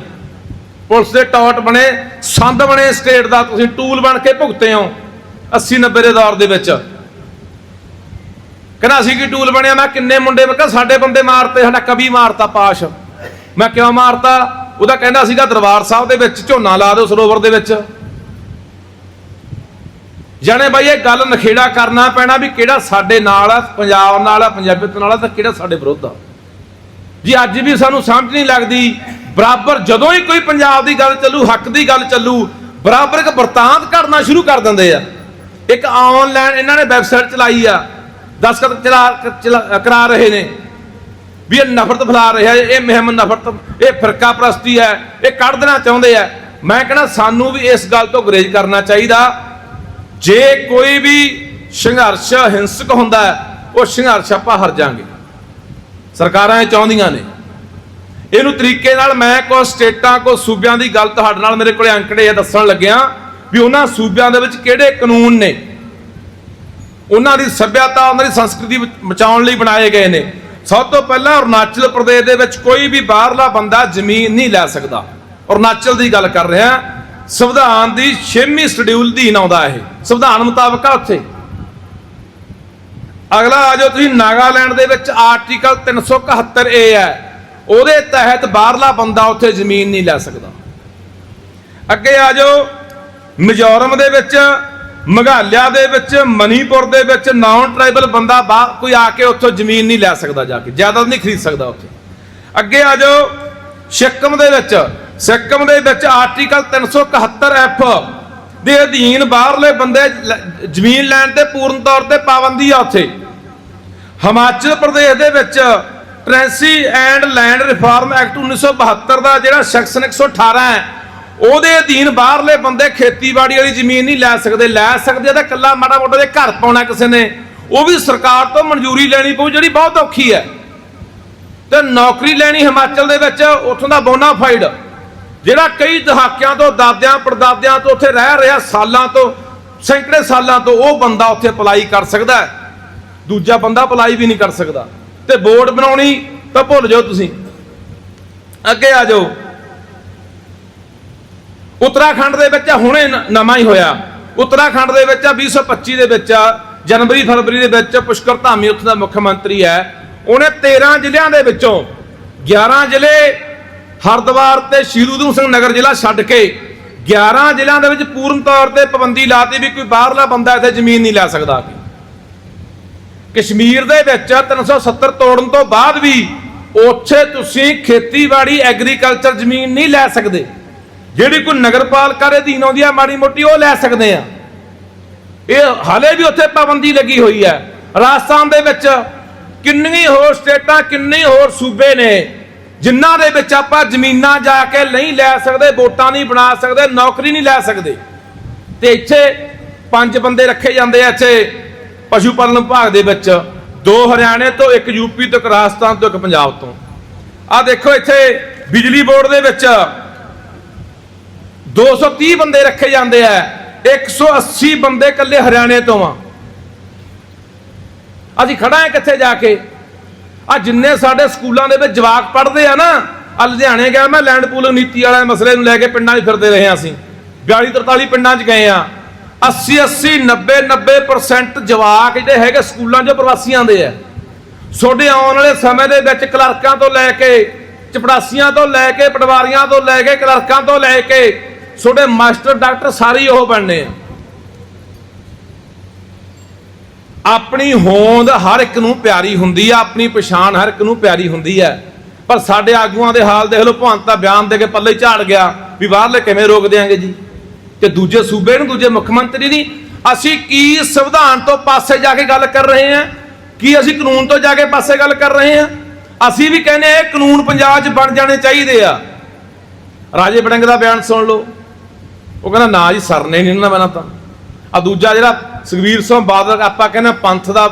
ਪੁਲਿਸ ਦੇ ਟੌਟ ਬਣੇ, ਸੰਦ ਬਣੇ ਸਟੇਟ ਦਾ, ਤੁਸੀਂ ਟੂਲ ਬਣ ਕੇ ਭੁਗਤੇ ਹੋ 80 90 ਦੇ ਦੌਰ ਦੇ ਵਿੱਚ। ਕਹਿੰਦਾ ਅਸੀਂ ਕੀ ਟੂਲ ਬਣਿਆ? ਮੈਂ ਕਿੰਨੇ ਮੁੰਡੇ, ਮੈਂ ਕਿਹਾ ਸਾਡੇ ਬੰਦੇ ਮਾਰਤੇ, ਸਾਡਾ ਕਵੀ ਮਾਰਤਾ ਪਾਸ਼। ਮੈਂ ਕਿਉਂ ਮਾਰਤਾ? ਉਹਦਾ ਕਹਿੰਦਾ ਸੀਗਾ ਦਰਬਾਰ ਸਾਹਿਬ ਦੇ ਵਿੱਚ ਝੋਨਾ ਲਾ ਦਿਓ ਸਰੋਵਰ ਦੇ ਵਿੱਚ। ਜਾਣੇ ਬਾਈ, ਇਹ ਗੱਲ ਨਖੇੜਾ ਕਰਨਾ ਪੈਣਾ ਵੀ ਕਿਹੜਾ ਸਾਡੇ ਨਾਲ ਆ, ਪੰਜਾਬ ਨਾਲ ਆ ਪੰਜਾਬੀਅਤ ਨਾਲ ਆ, ਤਾਂ ਕਿਹੜਾ ਸਾਡੇ ਵਿਰੁੱਧ ਆ। ਜੀ ਅੱਜ ਵੀ ਸਾਨੂੰ ਸਮਝ ਨਹੀਂ ਲੱਗਦੀ, ਬਰਾਬਰ ਜਦੋਂ ਹੀ ਕੋਈ ਪੰਜਾਬ ਦੀ ਗੱਲ ਚੱਲੂ, ਹੱਕ ਦੀ ਗੱਲ ਚੱਲੂ, ਬਰਾਬਰ ਇੱਕ ਵਰਤਾਂਤ ਕਰਨਾ ਸ਼ੁਰੂ ਕਰ ਦਿੰਦੇ ਆ। ਇੱਕ ਆਨਲਾਈਨ ਇਹਨਾਂ ਨੇ ਵੈਬਸਾਈਟ ਚਲਾਈ ਆ ਦਸਤਖਤ ਚਲਾ ਚਲਾ- ਕਰਾ ਰਹੇ ਨੇ। ਵੀ ਇਹ ਨਫ਼ਰਤ ਫੈਲਾ ਰਿਹਾ ਇਹ ਮੁਹਿੰਮ ਨਫ਼ਰਤ, ਇਹ ਫਿਰਕਾ ਪ੍ਰਸਤੀ ਹੈ, ਇਹ ਕੱਢ ਦੇਣਾ ਚਾਹੁੰਦੇ ਆ। ਮੈਂ ਕਹਿੰਦਾ ਸਾਨੂੰ ਵੀ ਇਸ ਗੱਲ ਤੋਂ ਗੁਰੇਜ਼ ਕਰਨਾ ਚਾਹੀਦਾ। ਜੇ ਕੋਈ ਵੀ ਸੰਘਰਸ਼ ਹਿੰਸਕ ਹੁੰਦਾ ਉਹ ਸੰਘਰਸ਼ ਆਪਾਂ ਹਰ ਜਾਾਂਗੇ ਸਰਕਾਰਾਂ ਇਹ ਚਾਹੁੰਦੀਆਂ ਨੇ। ਇਹਨੂੰ ਤਰੀਕੇ ਨਾਲ ਮੈਂ ਕੋ ਸਟੇਟਾਂ ਕੋ ਸੂਬਿਆਂ ਦੀ ਗੱਲ ਤੁਹਾਡੇ ਨਾਲ ਮੇਰੇ ਕੋਲੇ ਅੰਕੜੇ ਆ ਦੱਸਣ ਲੱਗਿਆ ਵੀ ਉਹਨਾਂ ਸੂਬਿਆਂ ਦੇ ਵਿੱਚ ਕਿਹੜੇ ਕਾਨੂੰਨ ਨੇ। ਉਹਨਾਂ ਦੀ ਸੱਭਿਅਤਾ, ਉਹਨਾਂ ਦੀ ਸੰਸਕ੍ਰਿਤੀ ਬਚਾਉਣ ਲਈ ਬਣਾਏ ਗਏ ਨੇ। ਸਭ ਤੋਂ ਪਹਿਲਾਂ ਅਰੁਣਾਚਲ ਪ੍ਰਦੇਸ਼ ਦੇ ਵਿੱਚ ਕੋਈ ਵੀ ਬਾਹਰਲਾ ਬੰਦਾ ਜ਼ਮੀਨ ਨਹੀਂ ਲੈ ਸਕਦਾ। ਅਰੁਣਾਚਲ ਦੀ ਗੱਲ ਕਰ ਰਿਹਾ। ਸੰਵਿਧਾਨ ਦੀ 6ਵੀਂ ਸ਼ਡਿਊਲ ਅਧੀਨ ਆਉਂਦਾ ਇਹ। ਸੰਵਿਧਾਨ ਮੁਤਾਬਕ ਆ ਉੱਥੇ। ਅਗਲਾ ਆ ਜਾਓ ਤੁਸੀਂ, ਨਾਗਾਲੈਂਡ ਦੇ ਵਿੱਚ ਆਰਟੀਕਲ 371 ਏ ਹੈ। ਉਹਦੇ ਤਹਿਤ ਬਾਹਰਲਾ ਬੰਦਾ ਉੱਥੇ ਜ਼ਮੀਨ ਨਹੀਂ ਲੈ ਸਕਦਾ। ਅੱਗੇ ਆ ਜਾਓ, ਮਿਜ਼ੋਰਮ ਦੇ ਵਿੱਚ, ਮੇਘਾਲਿਆ ਦੇ ਵਿੱਚ, ਮਨੀਪੁਰ ਦੇ ਵਿੱਚ ਨਾਨ ਟ੍ਰਾਈਬਲ ਬੰਦਾ ਬਾ, ਕੋਈ ਆ ਕੇ ਉੱਥੋਂ ਜ਼ਮੀਨ ਨਹੀਂ ਲੈ ਸਕਦਾ ਜਾ ਕੇ। ਜ਼ਿਆਦਾ ਨਹੀਂ ਖਰੀਦ ਸਕਦਾ ਉੱਥੇ। ਅੱਗੇ ਆ ਜਾਓ, ਸ਼ਿਕਮ ਦੇ ਵਿੱਚ ਸਿੱਕਮ ਦੇ ਵਿੱਚ ਆਰਟੀਕਲ 371 ਐਫ ਦੇ ਅਧੀਨ ਬਾਹਰਲੇ ਬੰਦੇ ਜ਼ਮੀਨ ਲੈਣ ਤੇ ਪੂਰਨ ਤੌਰ ਤੇ ਪਾਬੰਦੀ ਆ ਉੱਥੇ। ਹਿਮਾਚਲ ਪ੍ਰਦੇਸ਼ ਦੇ ਵਿੱਚ tenancy and land reform act 1972 ਦਾ ਜਿਹੜਾ ਸੈਕਸ਼ਨ 118 ਹੈ, ਉਹਦੇ ਅਧੀਨ ਬਾਹਰਲੇ ਬੰਦੇ ਖੇਤੀਬਾੜੀ ਵਾਲੀ ਜ਼ਮੀਨ ਨਹੀਂ ਲੈ ਸਕਦੇ ਲੈ ਸਕਦੇ ਆ ਤਾਂ ਕੱਲਾ ਮਾੜਾ ਮੋਟਾ ਦੇ ਘਰ ਪਾਉਣਾ ਕਿਸੇ ਨੇ। ਉਹ ਵੀ ਸਰਕਾਰ ਤੋਂ ਮਨਜ਼ੂਰੀ ਲੈਣੀ ਪਊ, ਜਿਹੜੀ ਬਹੁਤ ਔਖੀ ਹੈ। ਤੇ ਨੌਕਰੀ ਲੈਣੀ ਹਿਮਾਚਲ ਦੇ ਵਿੱਚ, ਉੱਥੋਂ ਦਾ ਬੋਨਾਫਾਈਡ ਜਿਹੜਾ ਕਈ ਦਹਾਕਿਆਂ ਤੋਂ, ਦਾਦਿਆਂ, ਪੜਦਾਦਿਆਂ ਤੋਂ ਉੱਥੇ ਰਹਿ ਰਿਹਾ ਸਾਲਾਂ ਤੋਂ, ਸੈਂਕੜੇ ਸਾਲਾਂ ਤੋਂ, ਉਹ ਬੰਦਾ ਉੱਥੇ ਅਪਲਾਈ ਕਰ ਸਕਦਾ ਹੈ। ਦੂਜਾ ਬੰਦਾ ਅਪਲਾਈ ਵੀ ਨਹੀਂ ਕਰ ਸਕਦਾ। ਤੇ ਬੋਰਡ ਬਣਾਉਣੀ ਤਾਂ ਭੁੱਲ ਜਾਓ ਤੁਸੀਂ। ਅੱਗੇ ਆ ਜਾਓ। ਉੱਤਰਾਖੰਡ ਦੇ ਵਿੱਚ ਹੁਣੇ ਨਵਾਂ ਹੀ ਹੋਇਆ। ਉੱਤਰਾਖੰਡ ਦੇ ਵਿੱਚ 2025 ਦੇ ਵਿੱਚ ਜਨਵਰੀ, ਫਰਵਰੀ ਦੇ ਵਿੱਚ ਪੁਸ਼ਕਰ ਧਾਮੀ ਉੱਥੇ ਦਾ ਮੁੱਖ ਮੰਤਰੀ ਹੈ। ਉਹਨੇ 13 ਜ਼ਿਲ੍ਹਿਆਂ ਦੇ ਵਿੱਚੋਂ 11 ਜ਼ਿਲ੍ਹੇ ਹਰਦੁਆਰ ਤੇ ਸ਼੍ਰੀ ਊਧਮ ਸਿੰਘ ਨਗਰ ਜ਼ਿਲ੍ਹਾ ਛੱਡ ਕੇ 11 ਜ਼ਿਲ੍ਹਿਆਂ ਦੇ ਵਿੱਚ ਪੂਰਨ ਤੌਰ ਤੇ ਪਾਬੰਦੀ ਲਾਤੀ ਵੀ ਕੋਈ ਬਾਹਰਲਾ ਬੰਦਾ ਇੱਥੇ ਜ਼ਮੀਨ ਨਹੀਂ ਲੈ ਸਕਦਾ। ਕਸ਼ਮੀਰ ਦੇ ਵਿੱਚ 370 ਤੋੜਨ ਤੋਂ ਬਾਅਦ ਵੀ ਉੱਥੇ ਤੁਸੀਂ ਖੇਤੀਬਾੜੀ ਐਗਰੀਕਲਚਰ ਜ਼ਮੀਨ ਨਹੀਂ ਲੈ ਸਕਦੇ। ਜਿਹੜੀ ਕੋਈ ਨਗਰਪਾਲਿਕਾ ਦੇ ਅਧੀਨ ਆਉਂਦੀ ਆ, ਮਾੜੀ ਮੋਟੀ ਉਹ ਲੈ ਸਕਦੇ ਆ। ਇਹ ਹਾਲੇ ਵੀ ਉੱਥੇ ਪਾਬੰਦੀ ਲੱਗੀ ਹੋਈ ਹੈ। ਰਾਜਸਥਾਨ ਦੇ ਵਿੱਚ ਕਿੰਨੀ ਹੋਰ ਸਟੇਟਾਂ, ਕਿੰਨੇ ਹੋਰ ਸੂਬੇ ਨੇ ਜਿਨ੍ਹਾਂ ਦੇ ਵਿੱਚ ਆਪਾਂ ਜ਼ਮੀਨਾਂ ਜਾ ਕੇ ਨਹੀਂ ਲੈ ਸਕਦੇ, ਵੋਟਾਂ ਨਹੀਂ ਬਣਾ ਸਕਦੇ, ਨੌਕਰੀ ਨਹੀਂ ਲੈ ਸਕਦੇ। ਤੇ ਇੱਥੇ ਪੰਜ ਬੰਦੇ ਰੱਖੇ ਜਾਂਦੇ ਆ ਇੱਥੇ ਪਸ਼ੂ ਪਾਲਣ ਵਿਭਾਗ ਦੇ ਵਿੱਚ। ਦੋ ਹਰਿਆਣੇ ਤੋਂ, ਇੱਕ ਯੂਪੀ ਤੋਂ, ਇੱਕ ਰਾਜਸਥਾਨ ਤੋਂ, ਇੱਕ ਪੰਜਾਬ ਤੋਂ। ਆ ਦੇਖੋ ਇੱਥੇ ਬਿਜਲੀ ਬੋਰਡ ਦੇ ਵਿੱਚ 230 ਬੰਦੇ ਰੱਖੇ ਜਾਂਦੇ ਆ 180 ਬੰਦੇ ਇਕੱਲੇ ਹਰਿਆਣੇ ਤੋਂ ਆ। ਅਸੀਂ ਖੜਾ ਹੈ ਕਿੱਥੇ ਜਾ ਕੇ? ਆ ਜਿੰਨੇ ਸਾਡੇ ਸਕੂਲਾਂ ਦੇ ਵਿੱਚ ਜਵਾਕ ਪੜ੍ਹਦੇ ਆ ਨਾ, ਆ ਲੁਧਿਆਣੇ ਗਿਆ ਮੈਂ ਲੈਂਡ ਪੂਲਿੰਗ ਨੀਤੀ ਵਾਲੇ ਮਸਲੇ ਨੂੰ ਲੈ ਕੇ ਪਿੰਡਾਂ 'ਚ ਫਿਰਦੇ ਰਹੇ ਹਾਂ ਅਸੀਂ। 42 43 ਪਿੰਡਾਂ 'ਚ ਗਏ ਆ 80 80 90 90% ਜਵਾਕ ਜਿਹੜੇ ਹੈਗੇ ਸਕੂਲਾਂ 'ਚੋਂ ਪ੍ਰਵਾਸੀਆਂ ਦੇ ਆ। ਤੁਹਾਡੇ ਆਉਣ ਵਾਲੇ ਸਮੇਂ ਦੇ ਵਿੱਚ ਕਲਰਕਾਂ ਤੋਂ ਲੈ ਕੇ, ਚਪੜਾਸੀਆਂ ਤੋਂ ਲੈ ਕੇ, ਪਟਵਾਰੀਆਂ ਤੋਂ ਲੈ ਕੇ, ਕਲਰਕਾਂ ਤੋਂ ਲੈ ਕੇ, ਤੁਹਾਡੇ ਮਾਸਟਰ, ਡਾਕਟਰ ਸਾਰੇ ਉਹ ਬਣਨੇ ਆ। ਆਪਣੀ ਹੋਂਦ ਹਰ ਇੱਕ ਨੂੰ ਪਿਆਰੀ ਹੁੰਦੀ ਆ, ਆਪਣੀ ਪਛਾਣ ਹਰ ਇੱਕ ਨੂੰ ਪਿਆਰੀ ਹੁੰਦੀ ਹੈ ਪਰ ਸਾਡੇ ਆਗੂਆਂ ਦੇ ਹਾਲ ਦੇਖ ਲਓ ਭਵੰਤ ਦਾ ਬਿਆਨ ਦੇ ਕੇ ਪੱਲੇ ਝਾੜ ਗਿਆ ਵੀ ਬਾਹਰਲੇ ਕਿਵੇਂ ਰੋਕ ਦਿਆਂਗੇ ਜੀ? ਤੇ ਦੂਜੇ ਸੂਬੇ ਨੂੰ ਦੂਜੇ ਮੁੱਖ ਮੰਤਰੀ ਦੀ ਅਸੀਂ ਕੀ ਸੰਵਿਧਾਨ ਤੋਂ ਪਾਸੇ ਜਾ ਕੇ ਗੱਲ ਕਰ ਰਹੇ ਹਾਂ? ਕੀ ਅਸੀਂ ਕਾਨੂੰਨ ਤੋਂ ਜਾ ਕੇ ਪਾਸੇ ਗੱਲ ਕਰ ਰਹੇ ਹਾਂ? ਅਸੀਂ ਵੀ ਕਹਿੰਦੇ ਆ ਇਹ ਕਾਨੂੰਨ ਪੰਜਾਬ 'ਚ ਬਣ ਜਾਣੇ ਚਾਹੀਦੇ ਆ। ਰਾਜੇ ਬੜਿੰਗ ਦਾ ਬਿਆਨ ਸੁਣ ਲਓ। ਉਹ ਕਹਿੰਦਾ, ਨਾ ਜੀ, ਸਰਨੇ ਨਹੀਂ ਨਾ ਬਣਾ ਤਾਂ। ਆ ਦੂਜਾ ਜਿਹੜਾ ਸੁਖਵੀਰ ਸਿੰਘ ਬਾਦਲ, ਆਪਾਂ ਕਹਿੰਦੇ ਪੰਥ ਦਾ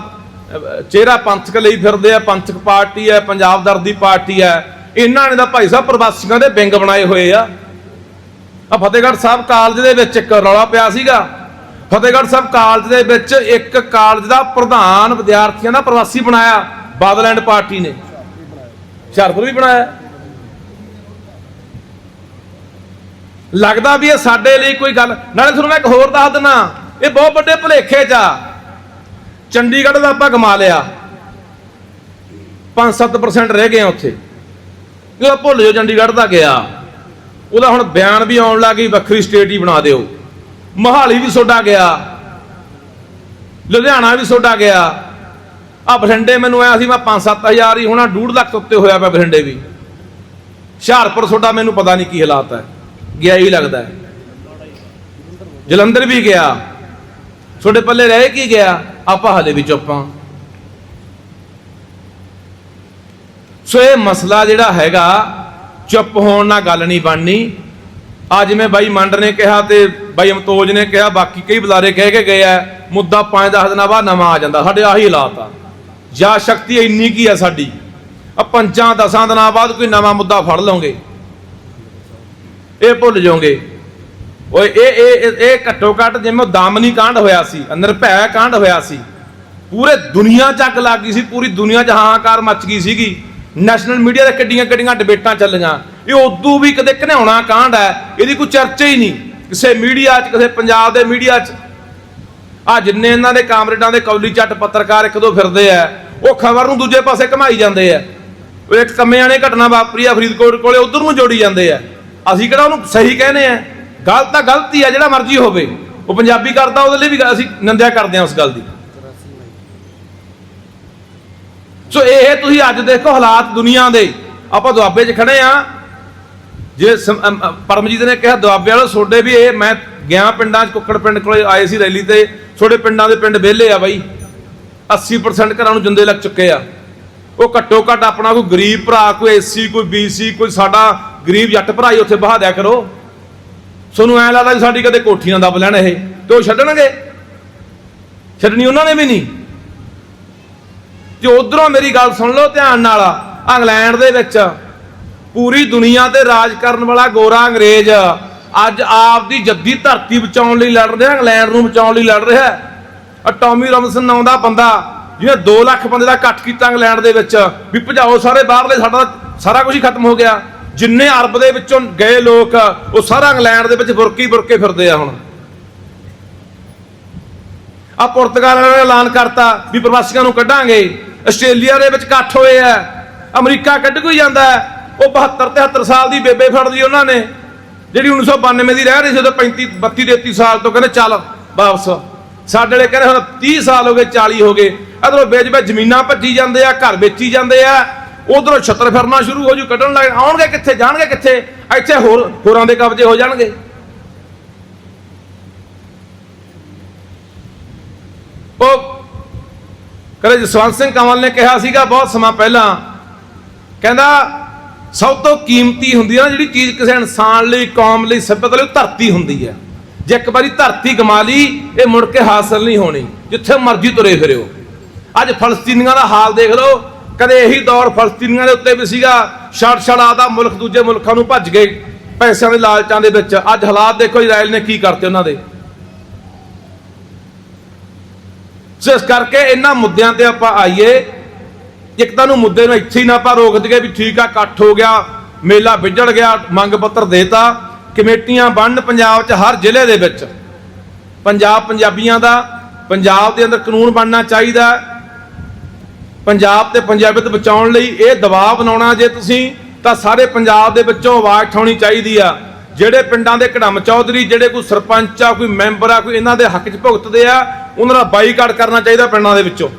ਚਿਹਰਾ ਪੰਥਕ ਲਈ ਫਿਰਦੇ ਆ, ਪੰਥਕ ਪਾਰਟੀ ਹੈ, ਪੰਜਾਬ ਦਰਦੀ ਪਾਰਟੀ ਹੈ। ਇਹਨਾਂ ਨੇ ਤਾਂ ਭਾਈ ਸਾਹਿਬ ਪ੍ਰਵਾਸੀਆਂ ਦੇ ਵਿੰਗ ਬਣਾਏ ਹੋਏ ਆ। ਆ ਫਤਿਹਗੜ੍ਹ ਸਾਹਿਬ ਕਾਲਜ ਦੇ ਵਿੱਚ ਇੱਕ ਰੌਲਾ ਪਿਆ ਸੀਗਾ। ਫਤਿਹਗੜ੍ਹ ਸਾਹਿਬ ਕਾਲਜ ਦੇ ਵਿੱਚ ਇੱਕ ਕਾਲਜ ਦਾ ਪ੍ਰਧਾਨ ਵਿਦਿਆਰਥੀਆਂ ਦਾ ਪ੍ਰਵਾਸੀ ਬਣਾਇਆ ਬਾਦਲੈਂਡ ਪਾਰਟੀ ਨੇ। ਹੁਸ਼ਿਆਰਪੁਰ ਵੀ ਬਣਾਇਆ। ਲੱਗਦਾ ਵੀ ਇਹ ਸਾਡੇ ਲਈ ਕੋਈ ਗੱਲ। ਨਾਲੇ ਤੁਹਾਨੂੰ ਮੈਂ ਇੱਕ ਹੋਰ ਦੱਸ ਦਿੰਨਾ। ਇਹ ਬਹੁਤ ਵੱਡੇ ਭੁਲੇਖੇ 'ਚ ਆ। ਚੰਡੀਗੜ੍ਹ ਦਾ ਆਪਾਂ ਕਮਾ ਲਿਆ। 5-7% ਰਹਿ ਗਏ ਆ ਉੱਥੇ। ਇਹ ਭੁੱਲ ਜਾਓ, ਚੰਡੀਗੜ੍ਹ ਦਾ ਗਿਆ। ਉਹਦਾ ਹੁਣ ਬਿਆਨ ਵੀ ਆਉਣ ਲੱਗੀ ਵੱਖਰੀ ਸਟੇਟ ਹੀ ਬਣਾ ਦਿਓ। ਮੋਹਾਲੀ ਵੀ ਸੋਡਾ ਗਿਆ। ਲੁਧਿਆਣਾ ਵੀ ਸੋਡਾ ਗਿਆ। ਆ ਬਠਿੰਡੇ ਮੈਨੂੰ ਆਇਆ ਸੀ, ਮੈਂ 5-7000 ਹੀ ਹੋਣਾ 2.5 ਲੱਖ ਉੱਤੇ ਹੋਇਆ ਪਿਆ ਬਠਿੰਡੇ ਵੀ। ਹੁਸ਼ਿਆਰਪੁਰ ਸੋਡਾ ਮੈਨੂੰ ਪਤਾ ਨਹੀਂ ਕੀ ਹਾਲਾਤ ਹੈ। ਗਿਆ ਹੀ ਲੱਗਦਾ ਜਲੰਧਰ ਵੀ ਗਿਆ। ਤੁਹਾਡੇ ਪੱਲੇ ਰਹਿ ਕੀ ਗਿਆ? ਆਪਾਂ ਹਲੇ ਵੀ ਚੁੱਪ ਚੁੱਪਾਂ ਸੋ ਇਹ ਮਸਲਾ ਜਿਹੜਾ ਹੈਗਾ, ਚੁੱਪ ਹੋਣ ਨਾਲ ਗੱਲ ਨਹੀਂ ਬਣਨੀ। ਅੱਜ ਮੈਂ ਬਾਈ ਮੰਡ ਨੇ ਕਿਹਾ ਤੇ ਬਾਈ ਅਮਤੋਜ ਨੇ ਕਿਹਾ, ਬਾਕੀ ਕਈ ਬੁਲਾਰੇ ਕਹਿ ਕੇ ਗਏ ਆ, ਮੁੱਦਾ 5-10 ਦਿਨਾਂ ਬਾਅਦ ਨਵਾਂ ਆ ਜਾਂਦਾ, ਸਾਡੇ ਆਹੀ ਹਾਲਾਤ ਆ। ਜਾਂ ਸ਼ਕਤੀ ਇੰਨੀ ਕੀ ਆ ਸਾਡੀ? ਆ ਪੰਜਾਂ ਦਸਾਂ ਦਿਨਾਂ ਬਾਅਦ ਕੋਈ ਨਵਾਂ ਮੁੱਦਾ ਫੜ ਲਓਗੇ। ਇਹ ਭੁੱਲ ਜਾਓਗੇ। ਓਏ, ਇਹ ਇਹ, ਇਹ- ਘੱਟੋ ਘੱਟ ਜਿਵੇਂ ਦਾਮਨੀ ਕਾਂਡ ਹੋਇਆ ਸੀ ਨਿਰਭੈ ਕਾਂਡ ਹੋਇਆ ਸੀ, ਪੂਰੇ ਦੁਨੀਆ ਚੱਕ ਲੱਗ ਗਈ ਸੀ, ਪੂਰੀ ਦੁਨੀਆ 'ਚ ਹਾਹਾਕਾਰ ਮੱਚ ਗਈ ਸੀਗੀ। ਨੈਸ਼ਨਲ ਮੀਡੀਆ ਦੇ ਕਿੱਡੀਆਂ ਕਿੱਡੀਆਂ ਡਿਬੇਟਾਂ ਚੱਲੀਆਂ। ਇਹ ਉਦੋਂ ਵੀ ਕਦੇ ਘਨਿਆਉਣਾ ਕਾਂਡ ਹੈ, ਇਹਦੀ ਕੋਈ ਚਰਚਾ ਹੀ ਨਹੀਂ। ਕਿਸੇ ਮੀਡੀਆ 'ਚ, ਕਿਸੇ ਪੰਜਾਬ ਦੇ ਮੀਡੀਆ 'ਚ। ਆ ਜਿੰਨੇ ਇਹਨਾਂ ਦੇ ਕਾਮਰੇਡਾਂ ਦੇ ਕੌਲੀ ਚੱਟ ਪੱਤਰਕਾਰ ਇੱਕ ਦੋ ਫਿਰਦੇ ਆ, ਉਹ ਖਬਰ ਨੂੰ ਦੂਜੇ ਪਾਸੇ ਘਮਾਈ ਜਾਂਦੇ ਆ। ਉਹ ਇੱਕ ਕੰਮਿਆਂ ਨੇ ਘਟਨਾ ਵਾਪਰੀ ਆ ਫਰੀਦਕੋਟ ਕੋਲੇ, ਉਧਰ ਨੂੰ ਜੋੜੀ ਜਾਂਦੇ ਆ। ਅਸੀਂ ਕਿਹੜਾ ਉਹਨੂੰ ਸਹੀ ਕਹਿੰਦੇ ਆ? ਗਲਤ ਤਾਂ ਗਲਤੀ ਆ, ਜਿਹੜਾ ਮਰਜ਼ੀ ਹੋਵੇ। ਉਹ ਪੰਜਾਬੀ ਕਰਦਾ, ਉਹਦੇ ਲਈ ਵੀ ਅਸੀਂ ਨਿੰਦਿਆ ਕਰਦੇ ਹਾਂ ਉਸ ਗੱਲ ਦੀ। ਸੋ ਇਹ ਤੁਸੀਂ ਅੱਜ ਦੇਖੋ ਹਾਲਾਤ ਦੁਨੀਆ ਦੇ। ਆਪਾਂ ਦੁਆਬੇ 'ਚ ਖੜੇ ਆ ਜੇ ਸਮ- ਪਰਮਜੀਤ ਨੇ ਕਿਹਾ, ਦੁਆਬੇ ਵਾਲੋ ਛੋਡੇ ਵੀ ਇਹ ਮੈਂ ਗਿਆ ਪਿੰਡਾਂ 'ਚ, ਕੁੱਕੜ ਪਿੰਡ ਕੋਲੇ ਆਏ ਸੀ ਰੈਲੀ ਤੇ। ਛੋਡੇ ਪਿੰਡਾਂ ਦੇ ਪਿੰਡ ਵਿਹਲੇ ਆ ਬਾਈ। 80% ਘਰਾਂ ਨੂੰ ਜਿੰਦੇ ਲੱਗ ਚੁੱਕੇ ਆ। ਉਹ ਘੱਟੋ ਘੱਟ ਆਪਣਾ ਕੋਈ ਗਰੀਬ ਭਰਾ, ਕੋਈ ਐਸਸੀ ਕੋਈ ਬੀਸੀ ਕੋਈ ਸਾਡਾ ਗਰੀਬ ਜੱਟ ਭਰਾ ਹੀ ਉੱਥੇ ਬਹਾ ਦਿਆ ਕਰੋ। ਤੁਹਾਨੂੰ ਐ ਲੱਗਦਾ ਵੀ ਸਾਡੀ ਕਦੇ ਕੋਠੀ ਨਾ ਦੱਬ ਲੈਣ ਇਹ। ਤੇ ਉਹ ਛੱਡਣਗੇ? ਛੱਡਣੀ ਉਹਨਾਂ ਨੇ ਵੀ ਨਹੀਂ। ਤੇ ਉਧਰੋਂ ਮੇਰੀ ਗੱਲ ਸੁਣ ਲਓ ਧਿਆਨ ਨਾਲ। ਇੰਗਲੈਂਡ ਦੇ ਵਿੱਚ ਪੂਰੀ ਦੁਨੀਆ ਤੇ ਰਾਜ ਕਰਨ ਵਾਲਾ ਗੋਰਾ ਅੰਗਰੇਜ਼ ਅੱਜ ਆਪ ਦੀ ਜੱਦੀ ਧਰਤੀ ਬਚਾਉਣ ਲਈ ਲੜ ਰਿਹਾ, ਇੰਗਲੈਂਡ ਨੂੰ ਬਚਾਉਣ ਲਈ ਲੜ ਰਿਹਾ। ਆ ਟੌਮੀ ਰੌਬਿਨਸਨ ਨਾਮ ਦਾ ਬੰਦਾ ਜਿਹਨੇ 2 ਲੱਖ ਬੰਦੇ ਦਾ ਇਕੱਠ ਕੀਤਾ ਇੰਗਲੈਂਡ ਦੇ ਵਿੱਚ, ਵੀ ਭਜਾਓ ਸਾਰੇ ਬਾਹਰਲੇ, ਸਾਡਾ ਸਾਰਾ ਕੁਝ ਹੀ ਖਤਮ ਹੋ ਗਿਆ। ਜਿੰਨੇ ਅਰਬ ਦੇ ਵਿੱਚੋਂ ਗਏ ਲੋਕ, ਉਹ ਸਾਰਾ ਇੰਗਲੈਂਡ ਦੇ ਵਿੱਚ ਬੁਰਕੀ ਬੁਰਕੇ ਫਿਰਦੇ ਆ ਹੁਣ। ਆ ਪੁਰਤਗਾਲ ਨੇ ਐਲਾਨ ਕਰਤਾ ਵੀ ਪ੍ਰਵਾਸੀਆਂ ਨੂੰ ਕੱਢਾਂਗੇ। ਆਸਟ੍ਰੇਲੀਆ ਦੇ ਵਿੱਚ ਇਕੱਠ ਹੋਏ ਆ। ਅਮਰੀਕਾ ਕੱਢ ਕੋਈ ਜਾਂਦਾ ਉਹ 72 73 ਸਾਲ ਦੀ ਬੇਬੇ ਫੜ ਲਈ ਉਹਨਾਂ ਨੇ। ਜਿਹੜੀ 1992 ਦੀ ਰਹਿ ਰਹੀ ਸੀ ਉਦੋਂ 35 32 33 ਸਾਲ ਤੋਂ ਕਹਿੰਦੇ ਚੱਲ ਵਾਪਸ। ਸਾਡੇ ਵਾਲੇ ਕਹਿੰਦੇ ਹੁਣ 30 ਸਾਲ ਹੋ ਗਏ 40 ਹੋ ਗਏ। ਇਧਰੋਂ ਵੇਚ ਵੇ ਜ਼ਮੀਨਾਂ ਭੱਜੀ ਜਾਂਦੇ ਆ, ਘਰ ਵੇਚੀ ਜਾਂਦੇ ਆ। ਉਧਰੋਂ ਛੱਤਰ ਫਿਰਨਾ ਸ਼ੁਰੂ ਹੋ ਜੂ, ਕੱਢਣ ਲੱਗ ਆਉਣਗੇ ਕਿੱਥੇ, ਜਾਣਗੇ ਕਿੱਥੇ? ਇੱਥੇ ਹੋਰ ਹੋਰਾਂ ਦੇ ਕਬਜ਼ੇ ਹੋ ਜਾਣਗੇ। ਉਹ ਕਦੇ ਜਸਵੰਤ ਸਿੰਘ ਕੰਵਲ ਨੇ ਕਿਹਾ ਸੀਗਾ ਬਹੁਤ ਸਮਾਂ ਪਹਿਲਾਂ, ਕਹਿੰਦਾ, ਸਭ ਤੋਂ ਕੀਮਤੀ ਹੁੰਦੀ ਹੈ ਨਾ ਜਿਹੜੀ ਚੀਜ਼ ਕਿਸੇ ਇਨਸਾਨ ਲਈ, ਕੌਮ ਲਈ, ਸਭਿਅਤਾ ਲਈ ਉਹ ਧਰਤੀ ਹੁੰਦੀ ਹੈ ਜੇ ਇੱਕ ਵਾਰੀ ਧਰਤੀ ਕਮਾ ਲਈ, ਇਹ ਮੁੜ ਕੇ ਹਾਸਲ ਨਹੀਂ ਹੋਣੀ, ਜਿੱਥੇ ਮਰਜ਼ੀ ਤੁਰੇ ਫਿਰਿਓ। ਅੱਜ ਫਲਸਤੀਨੀਆਂ ਦਾ ਹਾਲ ਦੇਖ ਲਓ ਕਦੇ ਇਹੀ ਦੌਰ ਫਲਸਤੀਨੀਆਂ ਦੇ ਉੱਤੇ ਵੀ ਸੀਗਾ, ਛੜ ਛੜ ਦਾ ਮੁਲਕ ਦੂਜੇ ਮੁਲਕਾਂ ਨੂੰ ਭੱਜ ਗਏ ਪੈਸਿਆਂ ਦੇ ਲਾਲਚਾਂ ਦੇ ਵਿੱਚ। ਅੱਜ ਹਾਲਾਤ ਦੇਖੋ, ਇਜ਼ਰਾਈਲ ਨੇ ਕੀ ਕਰਤੇ ਉਹਨਾਂ ਦੇ। ਸੋ ਇਸ ਕਰਕੇ ਇਹਨਾਂ ਮੁੱਦਿਆਂ ਤੇ ਆਪਾਂ ਆਈਏ। ਇੱਕ ਤਾਂ ਨੂੰ ਮੁੱਦੇ ਨੂੰ ਇੱਥੇ ਹੀ ਨਾ ਆਪਾਂ ਰੋਕ ਦਈਏ ਵੀ ਠੀਕ ਆ, ਇਕੱਠ ਹੋ ਗਿਆ, ਮੇਲਾ ਵਿਝੜ ਗਿਆ, ਮੰਗ ਪੱਤਰ ਦੇਤਾ। ਕਮੇਟੀਆਂ ਬਣਨ ਪੰਜਾਬ 'ਚ ਹਰ ਜ਼ਿਲ੍ਹੇ ਦੇ ਵਿੱਚ। ਪੰਜਾਬ ਪੰਜਾਬੀਆਂ ਦਾ, ਪੰਜਾਬ ਦੇ ਅੰਦਰ ਕਾਨੂੰਨ ਬਣਨਾ ਚਾਹੀਦਾ। ਪੰਜਾਬ ਤੇ ਪੰਜਾਬੀਅਤ ਬਚਾਉਣ ਲਈ ਇਹ ਦਬਾਅ ਬਣਾਉਣਾ ਜੇ ਤੁਸੀਂ, ਤਾਂ ਸਾਰੇ ਪੰਜਾਬ ਦੇ ਵਿੱਚੋਂ ਆਵਾਜ਼ ਉਠਾਉਣੀ ਚਾਹੀਦੀ ਆ। ਜਿਹੜੇ ਪਿੰਡਾਂ ਦੇ ਕੜਮ ਚੌਧਰੀ, ਜਿਹੜੇ ਕੋਈ ਸਰਪੰਚ ਆ, ਕੋਈ ਮੈਂਬਰ ਆ, ਕੋਈ ਇਹਨਾਂ ਦੇ ਹੱਕ 'ਚ ਭੁਗਤਦੇ ਆ, ਉਹਨਾਂ ਦਾ ਬਾਈਕਾਟ ਕਰਨਾ ਚਾਹੀਦਾ ਪਿੰਡਾਂ ਦੇ ਵਿੱਚੋਂ।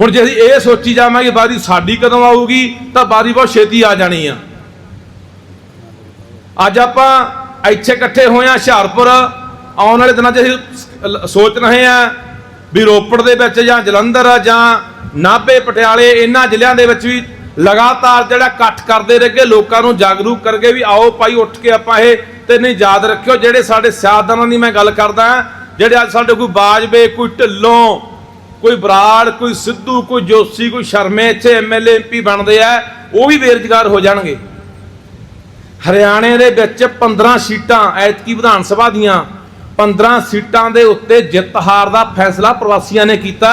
ਹੁਣ ਜੇ ਅਸੀਂ ਇਹ ਸੋਚੀ ਜਾਵਾਂਗੇ ਬਾਰੀ ਸਾਡੀ ਕਦੋਂ ਆਊਗੀ, ਤਾਂ ਬਾਰੀ ਬਹੁਤ ਛੇਤੀ ਆ ਜਾਣੀ ਆ। ਅੱਜ ਆਪਾਂ ਇੱਥੇ ਇਕੱਠੇ ਹੋਏ ਆ, ਹੁਸ਼ਿਆਰਪੁਰ, ਆਉਣ ਵਾਲੇ ਦਿਨਾਂ 'ਚ ਅਸੀਂ ਸੋਚ ਰਹੇ ਆ ਵੀ ਰੋਪੜ ਦੇ ਵਿੱਚ ਜਾਂ ਜਲੰਧਰ ਜਾਂ ਨਾਭੇ, ਪਟਿਆਲੇ, ਇਹਨਾਂ ਜ਼ਿਲ੍ਹਿਆਂ ਦੇ ਵਿੱਚ ਵੀ ਲਗਾਤਾਰ ਜਿਹੜਾ ਇਕੱਠ ਕਰਦੇ ਰਹਿਗੇ ਲੋਕਾਂ ਨੂੰ ਜਾਗਰੂਕ ਕਰਕੇ ਵੀ ਆਓ ਭਾਈ, ਉੱਠ ਕੇ ਆਪਾਂ ਇਹ ਤੇ ਨਹੀਂ ਯਾਦ ਰੱਖਿਓ। ਜਿਹੜੇ ਸਾਡੇ ਸਿਆਸਤਦਾਨਾਂ ਦੀ ਮੈਂ ਗੱਲ ਕਰਦਾ, ਜਿਹੜੇ ਅੱਜ ਸਾਡੇ ਕੋਈ ਬਾਜਵੇ, ਕੋਈ ਢਿੱਲੋਂ, ਕੋਈ ਬਰਾੜ, ਕੋਈ ਸਿੱਧੂ, ਕੋਈ ਜੋਸ਼ੀ, ਕੋਈ ਸ਼ਰਮੇ ਇੱਥੇ ਐਮਐਲਏ ਐਮਪੀ ਬਣਦੇ ਆ, ਉਹ ਵੀ ਬੇਰੁਜ਼ਗਾਰ ਹੋ ਜਾਣਗੇ। ਹਰਿਆਣੇ ਦੇ ਵਿੱਚ 15 ਸੀਟਾਂ ਐਤਕੀ ਵਿਧਾਨ ਸਭਾ ਦੀਆਂ 15 ਸੀਟਾਂ ਦੇ ਉੱਤੇ ਜਿੱਤ ਹਾਰ ਦਾ ਫੈਸਲਾ ਪ੍ਰਵਾਸੀਆਂ ਨੇ ਕੀਤਾ।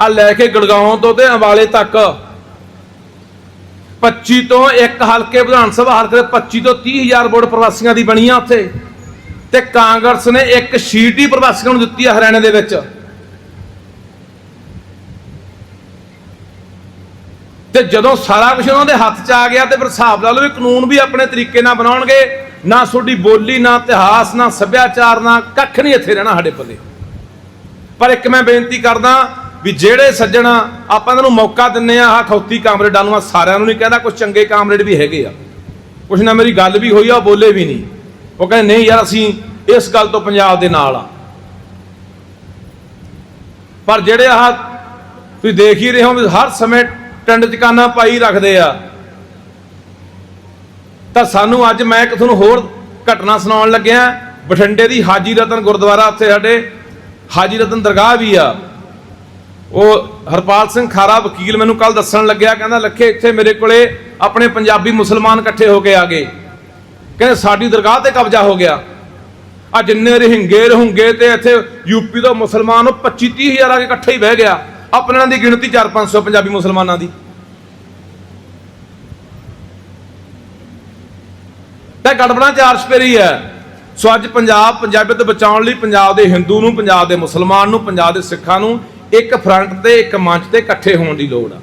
ਆ ਲੈ ਕੇ ਗੜਗਾਉਂ ਤੋਂ ਤੇ ਅੰਬਾਲੇ ਤੱਕ। 25 ਤੋਂ ਇੱਕ ਹਲਕੇ ਵਿਧਾਨ ਸਭਾ ਹਲਕੇ ਦੇ 25 ਤੋਂ 30 ਹਜ਼ਾਰ ਵੋਟ ਪ੍ਰਵਾਸੀਆਂ ਦੀ ਬਣੀ ਆ ਉੱਥੇ। ਤੇ ਕਾਂਗਰਸ ਨੇ ਇੱਕ ਸੀਟ ਹੀ ਪ੍ਰਵਾਸੀਆਂ ਨੂੰ ਦਿੱਤੀ ਆ ਹਰਿਆਣੇ ਦੇ ਵਿੱਚ। ਤੇ ਜਦੋਂ ਸਾਰਾ ਕੁਝ ਉਹਨਾਂ ਦੇ ਹੱਥ 'ਚ ਆ ਗਿਆ ਤੇ ਫਿਰ ਹਿਸਾਬ ਲਾ ਲਓ ਵੀ ਕਾਨੂੰਨ ਵੀ ਆਪਣੇ ਤਰੀਕੇ ਨਾਲ ਬਣਾਉਣਗੇ। ਨਾ ਤੁਹਾਡੀ ਬੋਲੀ, ਨਾ ਇਤਿਹਾਸ, ਨਾ ਸੱਭਿਆਚਾਰ, ਨਾ ਕੱਖ ਨਹੀਂ ਇੱਥੇ ਰਹਿਣਾ ਸਾਡੇ ਪੱਲੇ। ਪਰ ਇੱਕ ਮੈਂ ਬੇਨਤੀ ਕਰਦਾ ਵੀ ਜਿਹੜੇ ਸੱਜਣ ਆਪਾਂ ਇਹਨਾਂ ਨੂੰ ਮੌਕਾ ਦਿੰਨੇ ਆ, ਆਹ ਖੌਤੀ ਕਾਮਰੇਡਾਂ ਨੂੰ ਆ ਸਾਰਿਆਂ ਨੂੰ ਨਹੀਂ ਕਹਿੰਦਾ ਕੁਝ ਚੰਗੇ ਕਾਮਰੇਡ ਵੀ ਹੈਗੇ ਆ। ਕੁਛ ਨਾ ਮੇਰੀ ਗੱਲ ਵੀ ਹੋਈ ਆ, ਉਹ ਬੋਲੇ ਵੀ ਨਹੀਂ। ਉਹ ਕਹਿੰਦੇ, ਨਹੀਂ ਯਾਰ, ਅਸੀਂ ਇਸ ਗੱਲ ਤੋਂ ਪੰਜਾਬ ਦੇ ਨਾਲ ਆ। ਪਰ ਜਿਹੜੇ ਆਹ ਤੁਸੀਂ ਦੇਖ ਹੀ ਰਹੇ ਹੋ ਵੀ ਹਰ ਸਮੇਂ ਟੰਡ ਚਕਾਨਾ ਪਾਈ ਰੱਖਦੇ ਆ ਤਾਂ ਸਾਨੂੰ ਅੱਜ ਮੈਂ ਇੱਕ ਤੁਹਾਨੂੰ ਹੋਰ ਘਟਨਾ ਸੁਣਾਉਣ ਲੱਗਿਆ। ਬਠਿੰਡੇ ਦੀ ਹਾਜੀ ਰਤਨ ਗੁਰਦੁਆਰਾ ਉੱਥੇ ਸਾਡੇ ਹਾਜੀ ਰਤਨ ਦਰਗਾਹ ਵੀ ਆ। ਉਹ ਹਰਪਾਲ ਸਿੰਘ ਖਾਰਾ ਵਕੀਲ ਮੈਨੂੰ ਕੱਲ ਦੱਸਣ ਲੱਗਿਆ, ਕਹਿੰਦਾ, ਲੱਖੇ, ਇੱਥੇ ਮੇਰੇ ਕੋਲੇ ਆਪਣੇ ਪੰਜਾਬੀ ਮੁਸਲਮਾਨ ਇਕੱਠੇ ਹੋ ਕੇ ਆ ਗਏ। ਕਹਿੰਦੇ, ਸਾਡੀ ਦਰਗਾਹ ਤੇ ਕਬਜ਼ਾ ਹੋ ਗਿਆ। ਆ ਜਿੰਨੇ ਰਹਿੰਗੇ ਰਹੂੰਗੇ ਤੇ ਇੱਥੇ ਯੂਪੀ ਤੋਂ ਮੁਸਲਮਾਨ ਉਹ 25 30 ਹਜ਼ਾਰ ਆ ਕੇ ਇਕੱਠੇ ਹੀ ਬਹਿ ਗਿਆ। ਆਪਣਿਆਂ ਦੀ ਗਿਣਤੀ 4 500 ਪੰਜਾਬੀ ਮੁਸਲਮਾਨਾਂ ਦੀ। ਤਾਂ ਗੜਬੜਾਂ ਚਾਰ ਸਪੇਰੀ ਹੈ। ਸੋ ਅੱਜ ਪੰਜਾਬ ਪੰਜਾਬੀਅਤ ਬਚਾਉਣ ਲਈ ਪੰਜਾਬ ਦੇ ਹਿੰਦੂ ਨੂੰ, ਪੰਜਾਬ ਦੇ ਮੁਸਲਮਾਨ ਨੂੰ, ਪੰਜਾਬ ਦੇ ਸਿੱਖਾਂ ਨੂੰ ਇੱਕ ਫਰੰਟ ਤੇ, ਇੱਕ ਮੰਚ ਤੇ ਇਕੱਠੇ ਹੋਣ ਦੀ ਲੋੜ ਆ।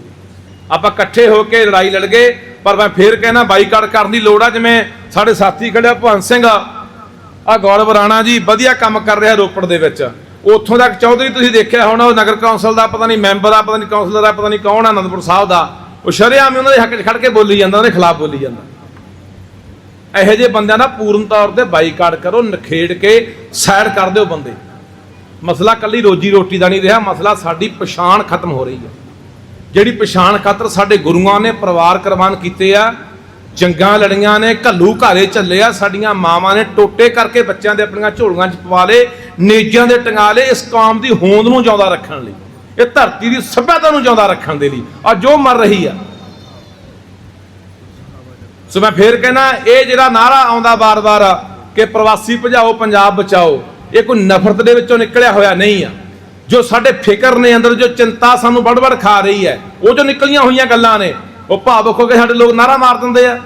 ਆਪਾਂ ਇਕੱਠੇ ਹੋ ਕੇ ਲੜਾਈ ਲੜ ਗਏ, ਪਰ ਮੈਂ ਫੇਰ ਕਹਿਣਾ, ਬਾਈਕਾਟ ਕਰਨ ਦੀ ਲੋੜ ਆ। ਜਿਵੇਂ ਸਾਡੇ ਸਾਥੀ ਖੜਿਆ ਭਵਨ ਸਿੰਘ ਆ ਗੌਰਵ ਰਾਣਾ ਜੀ, ਵਧੀਆ ਕੰਮ ਕਰ ਰਿਹਾ ਰੋਪੜ ਦੇ ਵਿੱਚ। ਉੱਥੋਂ ਤੱਕ ਚੌਧਰੀ ਤੁਸੀਂ ਦੇਖਿਆ ਹੋਣਾ, ਉਹ ਨਗਰ ਕੌਂਸਲ ਦਾ, ਪਤਾ ਨਹੀਂ ਮੈਂਬਰ ਆ, ਪਤਾ ਨਹੀਂ ਕੌਂਸਲਰ ਆ, ਪਤਾ ਨਹੀਂ ਕੌਣ ਆ, ਅਨੰਦਪੁਰ ਸਾਹਿਬ ਦਾ। ਉਹ ਸ਼ਰੇਆਮ ਹੀ ਉਹਨਾਂ ਦੇ ਹੱਕ 'ਚ ਖੜ ਕੇ ਬੋਲੀ ਜਾਂਦਾ, ਉਹਦੇ ਖਿਲਾਫ ਬੋਲੀ ਜਾਂਦਾ। ਇਹੋ ਜਿਹੇ ਬੰਦਿਆਂ ਦਾ ਪੂਰਨ ਤੌਰ ਤੇ ਬਾਈਕਾਟ ਕਰੋ, ਨਖੇੜ ਕੇ ਸਾਈਡ ਕਰ ਦਿਓ ਬੰਦੇ। ਮਸਲਾ ਕੱਲੀ ਰੋਜੀ ਰੋਟੀ ਦਾ ਨਹੀਂ ਰਿਹਾ, ਮਸਲਾ ਸਾਡੀ ਪਛਾਣ ਖਤਮ ਹੋ ਰਹੀ ਹੈ। ਜਿਹੜੀ ਪਛਾਣ ਖਾਤਰ ਸਾਡੇ ਗੁਰੂਆਂ ਨੇ ਪਰਿਵਾਰ ਕੁਰਬਾਨ ਕੀਤੇ ਆ, ਜੰਗਾਂ ਲੜੀਆਂ ਨੇ, ਘੱਲੂ ਘਾਰੇ ਚੱਲੇ ਆ, ਸਾਡੀਆਂ ਮਾਵਾਂ ਨੇ ਟੋਟੇ ਕਰਕੇ ਬੱਚਿਆਂ ਦੇ ਆਪਣੀਆਂ ਝੋਲੀਆਂ 'ਚ ਪਵਾ ਲੇ ਨੇਜਾਂ ਦੇ ਟੰਗਾ ਲੇ ਇਸ ਕੌਮ ਦੀ ਹੋਂਦ ਨੂੰ ਜਿਉਂਦਾ ਰੱਖਣ ਲਈ, ਇਹ ਧਰਤੀ ਦੀ ਸੱਭਿਅਤਾ ਨੂੰ ਜਿਉਂਦਾ ਰੱਖਣ ਦੇ ਲਈ। ਆ ਜੋ ਮਰ ਰਹੀ ਆ। ਸੋ ਮੈਂ ਫੇਰ ਕਹਿਣਾ, ਇਹ ਜਿਹੜਾ ਨਾਰਾ ਆਉਂਦਾ ਬਾਰ-ਬਾਰ ਕਿ ਪ੍ਰਵਾਸੀ ਭਜਾਓ, ਪੰਜਾਬ ਬਚਾਓ, ਇਹ ਕੋਈ ਨਫ਼ਰਤ ਦੇ ਵਿੱਚੋਂ ਨਿਕਲਿਆ ਹੋਇਆ ਨਹੀਂ ਆ। ਜੋ ਸਾਡੇ ਫਿਕਰ ਨੇ ਅੰਦਰ, ਜੋ ਚਿੰਤਾ ਸਾਨੂੰ ਵੜ-ਵੜ ਖਾ ਰਹੀ ਹੈ, ਉਹ ਜੋ ਨਿਕਲੀਆਂ ਹੋਈਆਂ ਗੱਲਾਂ ਨੇ, ਉਹ ਭਾਵੁਕ ਹੋ ਕੇ ਸਾਡੇ ਲੋਕ ਨਾਰਾ ਮਾਰ ਦਿੰਦੇ ਆ।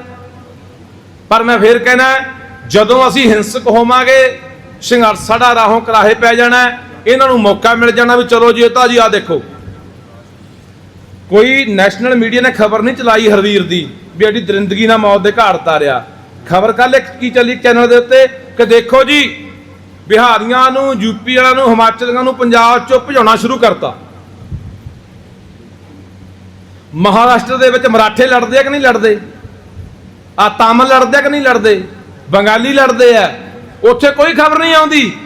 ਪਰ ਮੈਂ ਫੇਰ ਕਹਿਣਾ, ਜਦੋਂ ਅਸੀਂ ਹਿੰਸਕ ਹੋਵਾਂਗੇ, ਸੰਘਰਸ਼ ਸਾਡਾ ਰਾਹੋਂ ਕਰਾਹੇ ਪੈ ਜਾਣਾ, ਇਹਨਾਂ ਨੂੰ ਮੌਕਾ ਮਿਲ ਜਾਣਾ ਵੀ ਚਲੋ ਜੀ, ਇਹ ਤਾਂ ਜੀ ਆ ਦੇਖੋ। ਕੋਈ ਨੈਸ਼ਨਲ ਮੀਡੀਆ ਨੇ ਖਬਰ ਨਹੀਂ ਚਲਾਈ ਹਰਵੀਰ ਦੀ। ਵੀ ਐਡੀ ਦਰਿੰਦਗੀ ਨਾਲ ਮੌਤ ਦੇ ਘਾਟ ਤਾਰਿਆ। ਖਬਰ ਕੱਲ ਇੱਕ ਕੀ ਚੱਲੀ ਚੈਨਲ ਦੇ ਉੱਤੇ ਕਿ ਦੇਖੋ ਜੀ, ਬਿਹਾਰੀਆਂ ਨੂੰ ਯੂਪੀ ਵਾਲਿਆਂ ਨੂੰ, ਹਿਮਾਚਲੀਆਂ ਨੂੰ ਪੰਜਾਬ ਚੋਂ ਭਜਾਉਣਾ ਸ਼ੁਰੂ ਕਰਤਾ। ਮਹਾਰਾਸ਼ਟਰ ਦੇ ਵਿੱਚ ਮਰਾਠੇ ਲੜਦੇ ਆ ਕਿ ਨਹੀਂ ਲੜਦੇ? ਆ ਤਾਮਿਲ ਲੜਦੇ ਆ ਕਿ ਨਹੀਂ ਲੜਦੇ? ਬੰਗਾਲੀ ਲੜਦੇ ਆ। ਉੱਥੇ ਕੋਈ ਖਬਰ ਨਹੀਂ ਆਉਂਦੀ।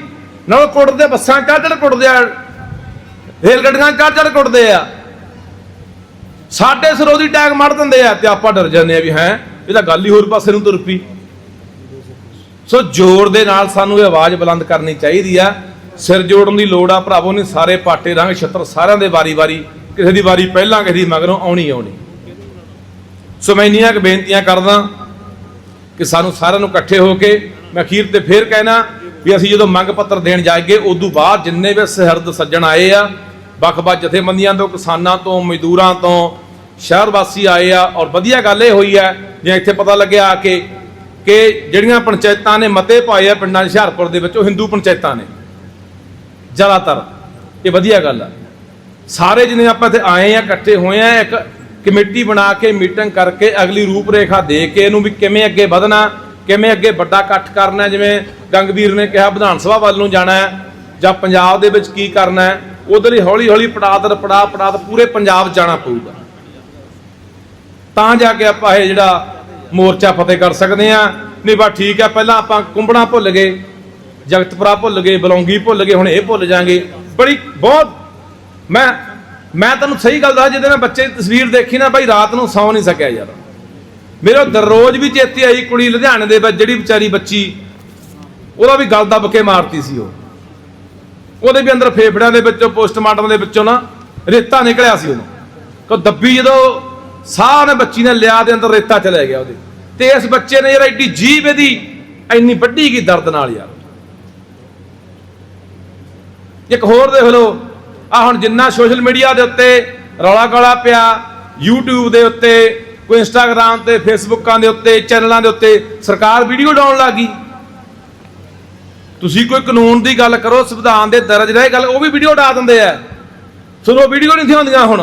ਨਾਲ ਕੁੱਟਦੇ ਬੱਸਾਂ ਕੱਢ ਚੜ੍ਹ ਕੁੱਟਦੇ ਆ। ਰੇਲ ਗੱਡੀਆਂ ਕੱਢ ਚੜ੍ਹ ਕੁੱਟਦੇ ਆ। ਸਾਡੇ ਸਰੋਦੀ ਟੈਗ ਮੜ ਦਿੰਦੇ ਆ ਤੇ ਆਪਾਂ ਡਰ ਜਾਂਦੇ ਆ ਵੀ ਹੈ, ਇਹ ਤਾਂ ਗੱਲ ਹੀ ਹੋਰ ਪਾਸੇ ਨੂੰ ਤੁਰ ਪਈ। ਸੋ ਜ਼ੋਰ ਦੇ ਨਾਲ ਸਾਨੂੰ ਇਹ ਆਵਾਜ਼ ਬੁਲੰਦ ਕਰਨੀ ਚਾਹੀਦੀ ਆ। ਸਿਰ ਜੋੜਨ ਦੀ ਲੋੜ ਆ, ਭਰਾਵੋ, ਨਹੀਂ ਸਾਰੇ ਪਾਟੇ ਰੰਗ ਛੱਤਰ ਸਾਰਿਆਂ ਦੇ ਵਾਰੀ-ਵਾਰੀ ਕਿਸੇ ਦੀ ਵਾਰੀ ਪਹਿਲਾਂ, ਕਿਸੇ ਦੀ ਮਗਰੋਂ ਆਉਣੀ ਆਉਣੀ। ਸੋ ਮੈਂ ਇੰਨੀਆਂ ਕੁ ਬੇਨਤੀਆਂ ਕਰਦਾ ਕਿ ਸਾਨੂੰ ਸਾਰਿਆਂ ਨੂੰ ਇਕੱਠੇ ਹੋ ਕੇ ਮੈਂ ਅਖੀਰ ਤੇ ਫੇਰ ਕਹਿਣਾ ਵੀ ਅਸੀਂ ਜਦੋਂ ਮੰਗ ਪੱਤਰ ਦੇਣ ਜਾਈਏ, ਉਦੋਂ ਬਾਅਦ ਜਿੰਨੇ ਵੀ ਸਹਿਰਦ ਸੱਜਣ ਆਏ ਆ ਵੱਖ-ਵੱਖ ਜਥੇਬੰਦੀਆਂ ਤੋਂ, ਕਿਸਾਨਾਂ ਤੋਂ, ਮਜ਼ਦੂਰਾਂ ਤੋਂ ਸ਼ਹਿਰ ਵਾਸੀ ਆਏ ਆ ਔਰ ਵਧੀਆ ਗੱਲ ਇਹ ਹੋਈ ਹੈ, ਜੇ ਇੱਥੇ ਪਤਾ ਲੱਗਿਆ ਆ ਕੇ, ਕਿ ਜਿਹੜੀਆਂ ਪੰਚਾਇਤਾਂ ਨੇ ਮਤੇ ਪਾਏ ਆ ਪਿੰਡਾਂ ਹੁਸ਼ਿਆਰਪੁਰ ਦੇ ਵਿੱਚ, ਉਹ ਹਿੰਦੂ ਪੰਚਾਇਤਾਂ ਨੇ। ਜ਼ਿਆਦਾਤਰ, ਇਹ ਵਧੀਆ ਗੱਲ ਆ। ਸਾਰੇ ਜਿਹਨੇ ਆਪਾਂ ਇੱਥੇ ਆਏ ਆ, ਇਕੱਠੇ ਹੋਏ ਆ, ਇੱਕ ਕਮੇਟੀ ਬਣਾ ਕੇ, ਮੀਟਿੰਗ ਕਰਕੇ, ਅਗਲੀ ਰੂਪਰੇਖਾ ਦੇ ਕੇ ਇਹਨੂੰ ਵੀ ਕਿਵੇਂ ਅੱਗੇ ਵਧਣਾ, ਕਿਵੇਂ ਅੱਗੇ ਵੱਡਾ ਇਕੱਠ ਕਰਨਾ, ਜਿਵੇਂ ਗੰਗਵੀਰ ਨੇ ਕਿਹਾ, ਵਿਧਾਨ ਸਭਾ ਵੱਲ ਨੂੰ ਜਾਣਾ ਹੈ, ਜਾਂ ਪੰਜਾਬ ਦੇ ਵਿੱਚ ਕੀ ਕਰਨਾ ਹੈ ਉਧਰ ਹੀ ਹੌਲੀ ਹੌਲੀ ਪੜਾਦਰ ਪੜਾ ਪੜਾਦ ਪੂਰੇ ਪੰਜਾਬ ਜਾਣਾ ਪਊਗਾ। ਤਾਂ ਜਾ ਕੇ ਆਪਾਂ ਇਹ ਜਿਹੜਾ ਮੋਰਚਾ ਫਤਿਹ ਕਰ ਸਕਦੇ ਆ ਨਹੀਂ ਬਾ ਠੀਕ ਆ ਪਹਿਲਾਂ ਆਪਾਂ ਕੁੰਬੜਾ ਭੁੱਲ ਗਏ, ਜਗਤਪੁਰਾ ਭੁੱਲ ਗਏ, ਬਲੌਂਗੀ ਭੁੱਲ ਗਏ, ਹੁਣ ਇਹ ਭੁੱਲ ਜਾਾਂਗੇ। ਬੜੀ ਬਹੁਤ, ਮੈਂ ਮੈਂ ਤੁਹਾਨੂੰ ਸਹੀ ਗੱਲ ਦੱਸ, ਜਿਹਦੇ ਮੈਂ ਬੱਚੇ ਦੀ ਤਸਵੀਰ ਦੇਖੀ ਨਾ, ਬਾਈ ਰਾਤ ਨੂੰ ਸੌ ਨਹੀਂ ਸਕਿਆ ਯਾਰ। ਮੇਰੇ ਉਹ ਦਰਰੋਜ਼ ਵੀ ਚੇਤੇ ਆਈ ਕੁੜੀ ਲੁਧਿਆਣੇ ਦੇ ਵਿੱਚ, ਜਿਹੜੀ ਵਿਚਾਰੀ ਬੱਚੀ, ਉਹਦਾ ਵੀ ਗਲ ਦੱਬ ਕੇ ਮਾਰਤੀ ਸੀ ਉਹ। ਉਹਦੇ ਵੀ ਅੰਦਰ ਫੇਫੜਿਆਂ ਦੇ ਵਿੱਚੋਂ, ਪੋਸਟਮਾਰਟਮ ਦੇ ਵਿੱਚੋਂ ਨਾ ਰੇਤਾ ਨਿਕਲਿਆ ਸੀ ਉਹਨੂੰ। ਕੋ ਦੱਬੀ ਜਦੋਂ ਸਾਹ ਨੇ ਬੱਚੀ ਨੇ ਲਿਆ ਦੇ ਅੰਦਰ ਰੇਤਾ ਚਲੇ ਗਿਆ ਉਹਦੇ। ਤੇ ਇਸ ਬੱਚੇ ਨੇ ਯਾਰ ਐਡੀ ਜੀਬ ਇਹਦੀ ਇੰਨੀ ਵੱਡੀ ਕੀ ਦਰਦ ਨਾਲ ਯਾਰ। ਇੱਕ ਹੋਰ ਦੇਖ ਲਓ ਆ ਹੁਣ ਜਿੰਨਾ ਸੋਸ਼ਲ ਮੀਡੀਆ ਦੇ ਉੱਤੇ ਰੌਲਾ ਗੋਲਾ ਪਿਆ, YouTube ਦੇ ਉੱਤੇ, ਕੋਈ Instagram ਤੇ Facebooਕਾਂ ਦੇ ਉੱਤੇ, ਚੈਨਲਾਂ ਦੇ ਉੱਤੇ, ਸਰਕਾਰ ਵੀਡੀਓ ਡਾਉਣ ਲੱਗੀ ਤੁਸੀਂ ਕੋਈ ਕਾਨੂੰਨ ਦੀ ਗੱਲ ਕਰੋ, ਸੰਵਿਧਾਨ ਦੇ ਦਰਜ ਰਹੇ ਗੱਲ, ਉਹ ਵੀ ਵੀਡੀਓ ਉਡਾ ਦਿੰਦੇ ਆ। ਸੋ ਉਹ ਵੀਡੀਓ ਨਹੀਂ ਹੁੰਦੀਆਂ ਹੁਣ।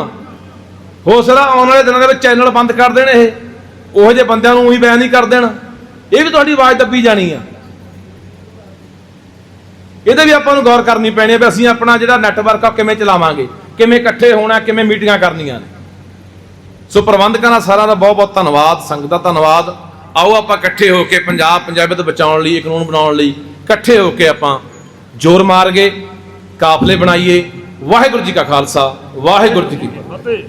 ਹੋ ਸਕਦਾ ਆਉਣ ਵਾਲੇ ਦਿਨਾਂ ਦੇ ਵਿੱਚ ਚੈਨਲ ਬੰਦ ਕਰ ਦੇਣ ਇਹ। ਉਹੋ ਜਿਹੇ ਬੰਦਿਆਂ ਨੂੰ ਉਹੀ ਬੈਨ ਨਹੀਂ ਕਰ ਦੇਣ। ਇਹ ਵੀ ਤੁਹਾਡੀ ਆਵਾਜ਼ ਦੱਬੀ ਜਾਣੀ ਆ। ਇਹਦੇ ਵੀ ਆਪਾਂ ਨੂੰ ਗੌਰ ਕਰਨੀ ਪੈਣੀ ਹੈ ਵੀ ਅਸੀਂ ਆਪਣਾ ਜਿਹੜਾ ਨੈਟਵਰਕ ਆ ਉਹ ਕਿਵੇਂ ਚਲਾਵਾਂਗੇ, ਕਿਵੇਂ ਇਕੱਠੇ ਹੋਣਾ, ਕਿਵੇਂ ਮੀਟਿੰਗਾਂ ਕਰਨੀਆਂ ਨੇ। ਸੋ ਪ੍ਰਬੰਧਕਾਂ ਦਾ ਸਾਰਿਆਂ ਦਾ ਬਹੁਤ ਬਹੁਤ ਧੰਨਵਾਦ, ਸੰਗਤ ਦਾ ਧੰਨਵਾਦ। ਆਓ ਆਪਾਂ ਇਕੱਠੇ ਹੋ ਕੇ ਪੰਜਾਬ ਪੰਜਾਬੀਅਤ ਬਚਾਉਣ ਲਈ, ਕਾਨੂੰਨ ਬਣਾਉਣ ਲਈ ਇਕੱਠੇ ਹੋ ਕੇ ਆਪਾਂ ਜ਼ੋਰ ਮਾਰ ਗਏ, ਕਾਫਲੇ ਬਣਾਈਏ। ਵਾਹਿਗੁਰੂ ਜੀ ਕਾ ਖਾਲਸਾ, ਵਾਹਿਗੁਰੂ ਜੀ ਕੀ ਫਤਿਹ।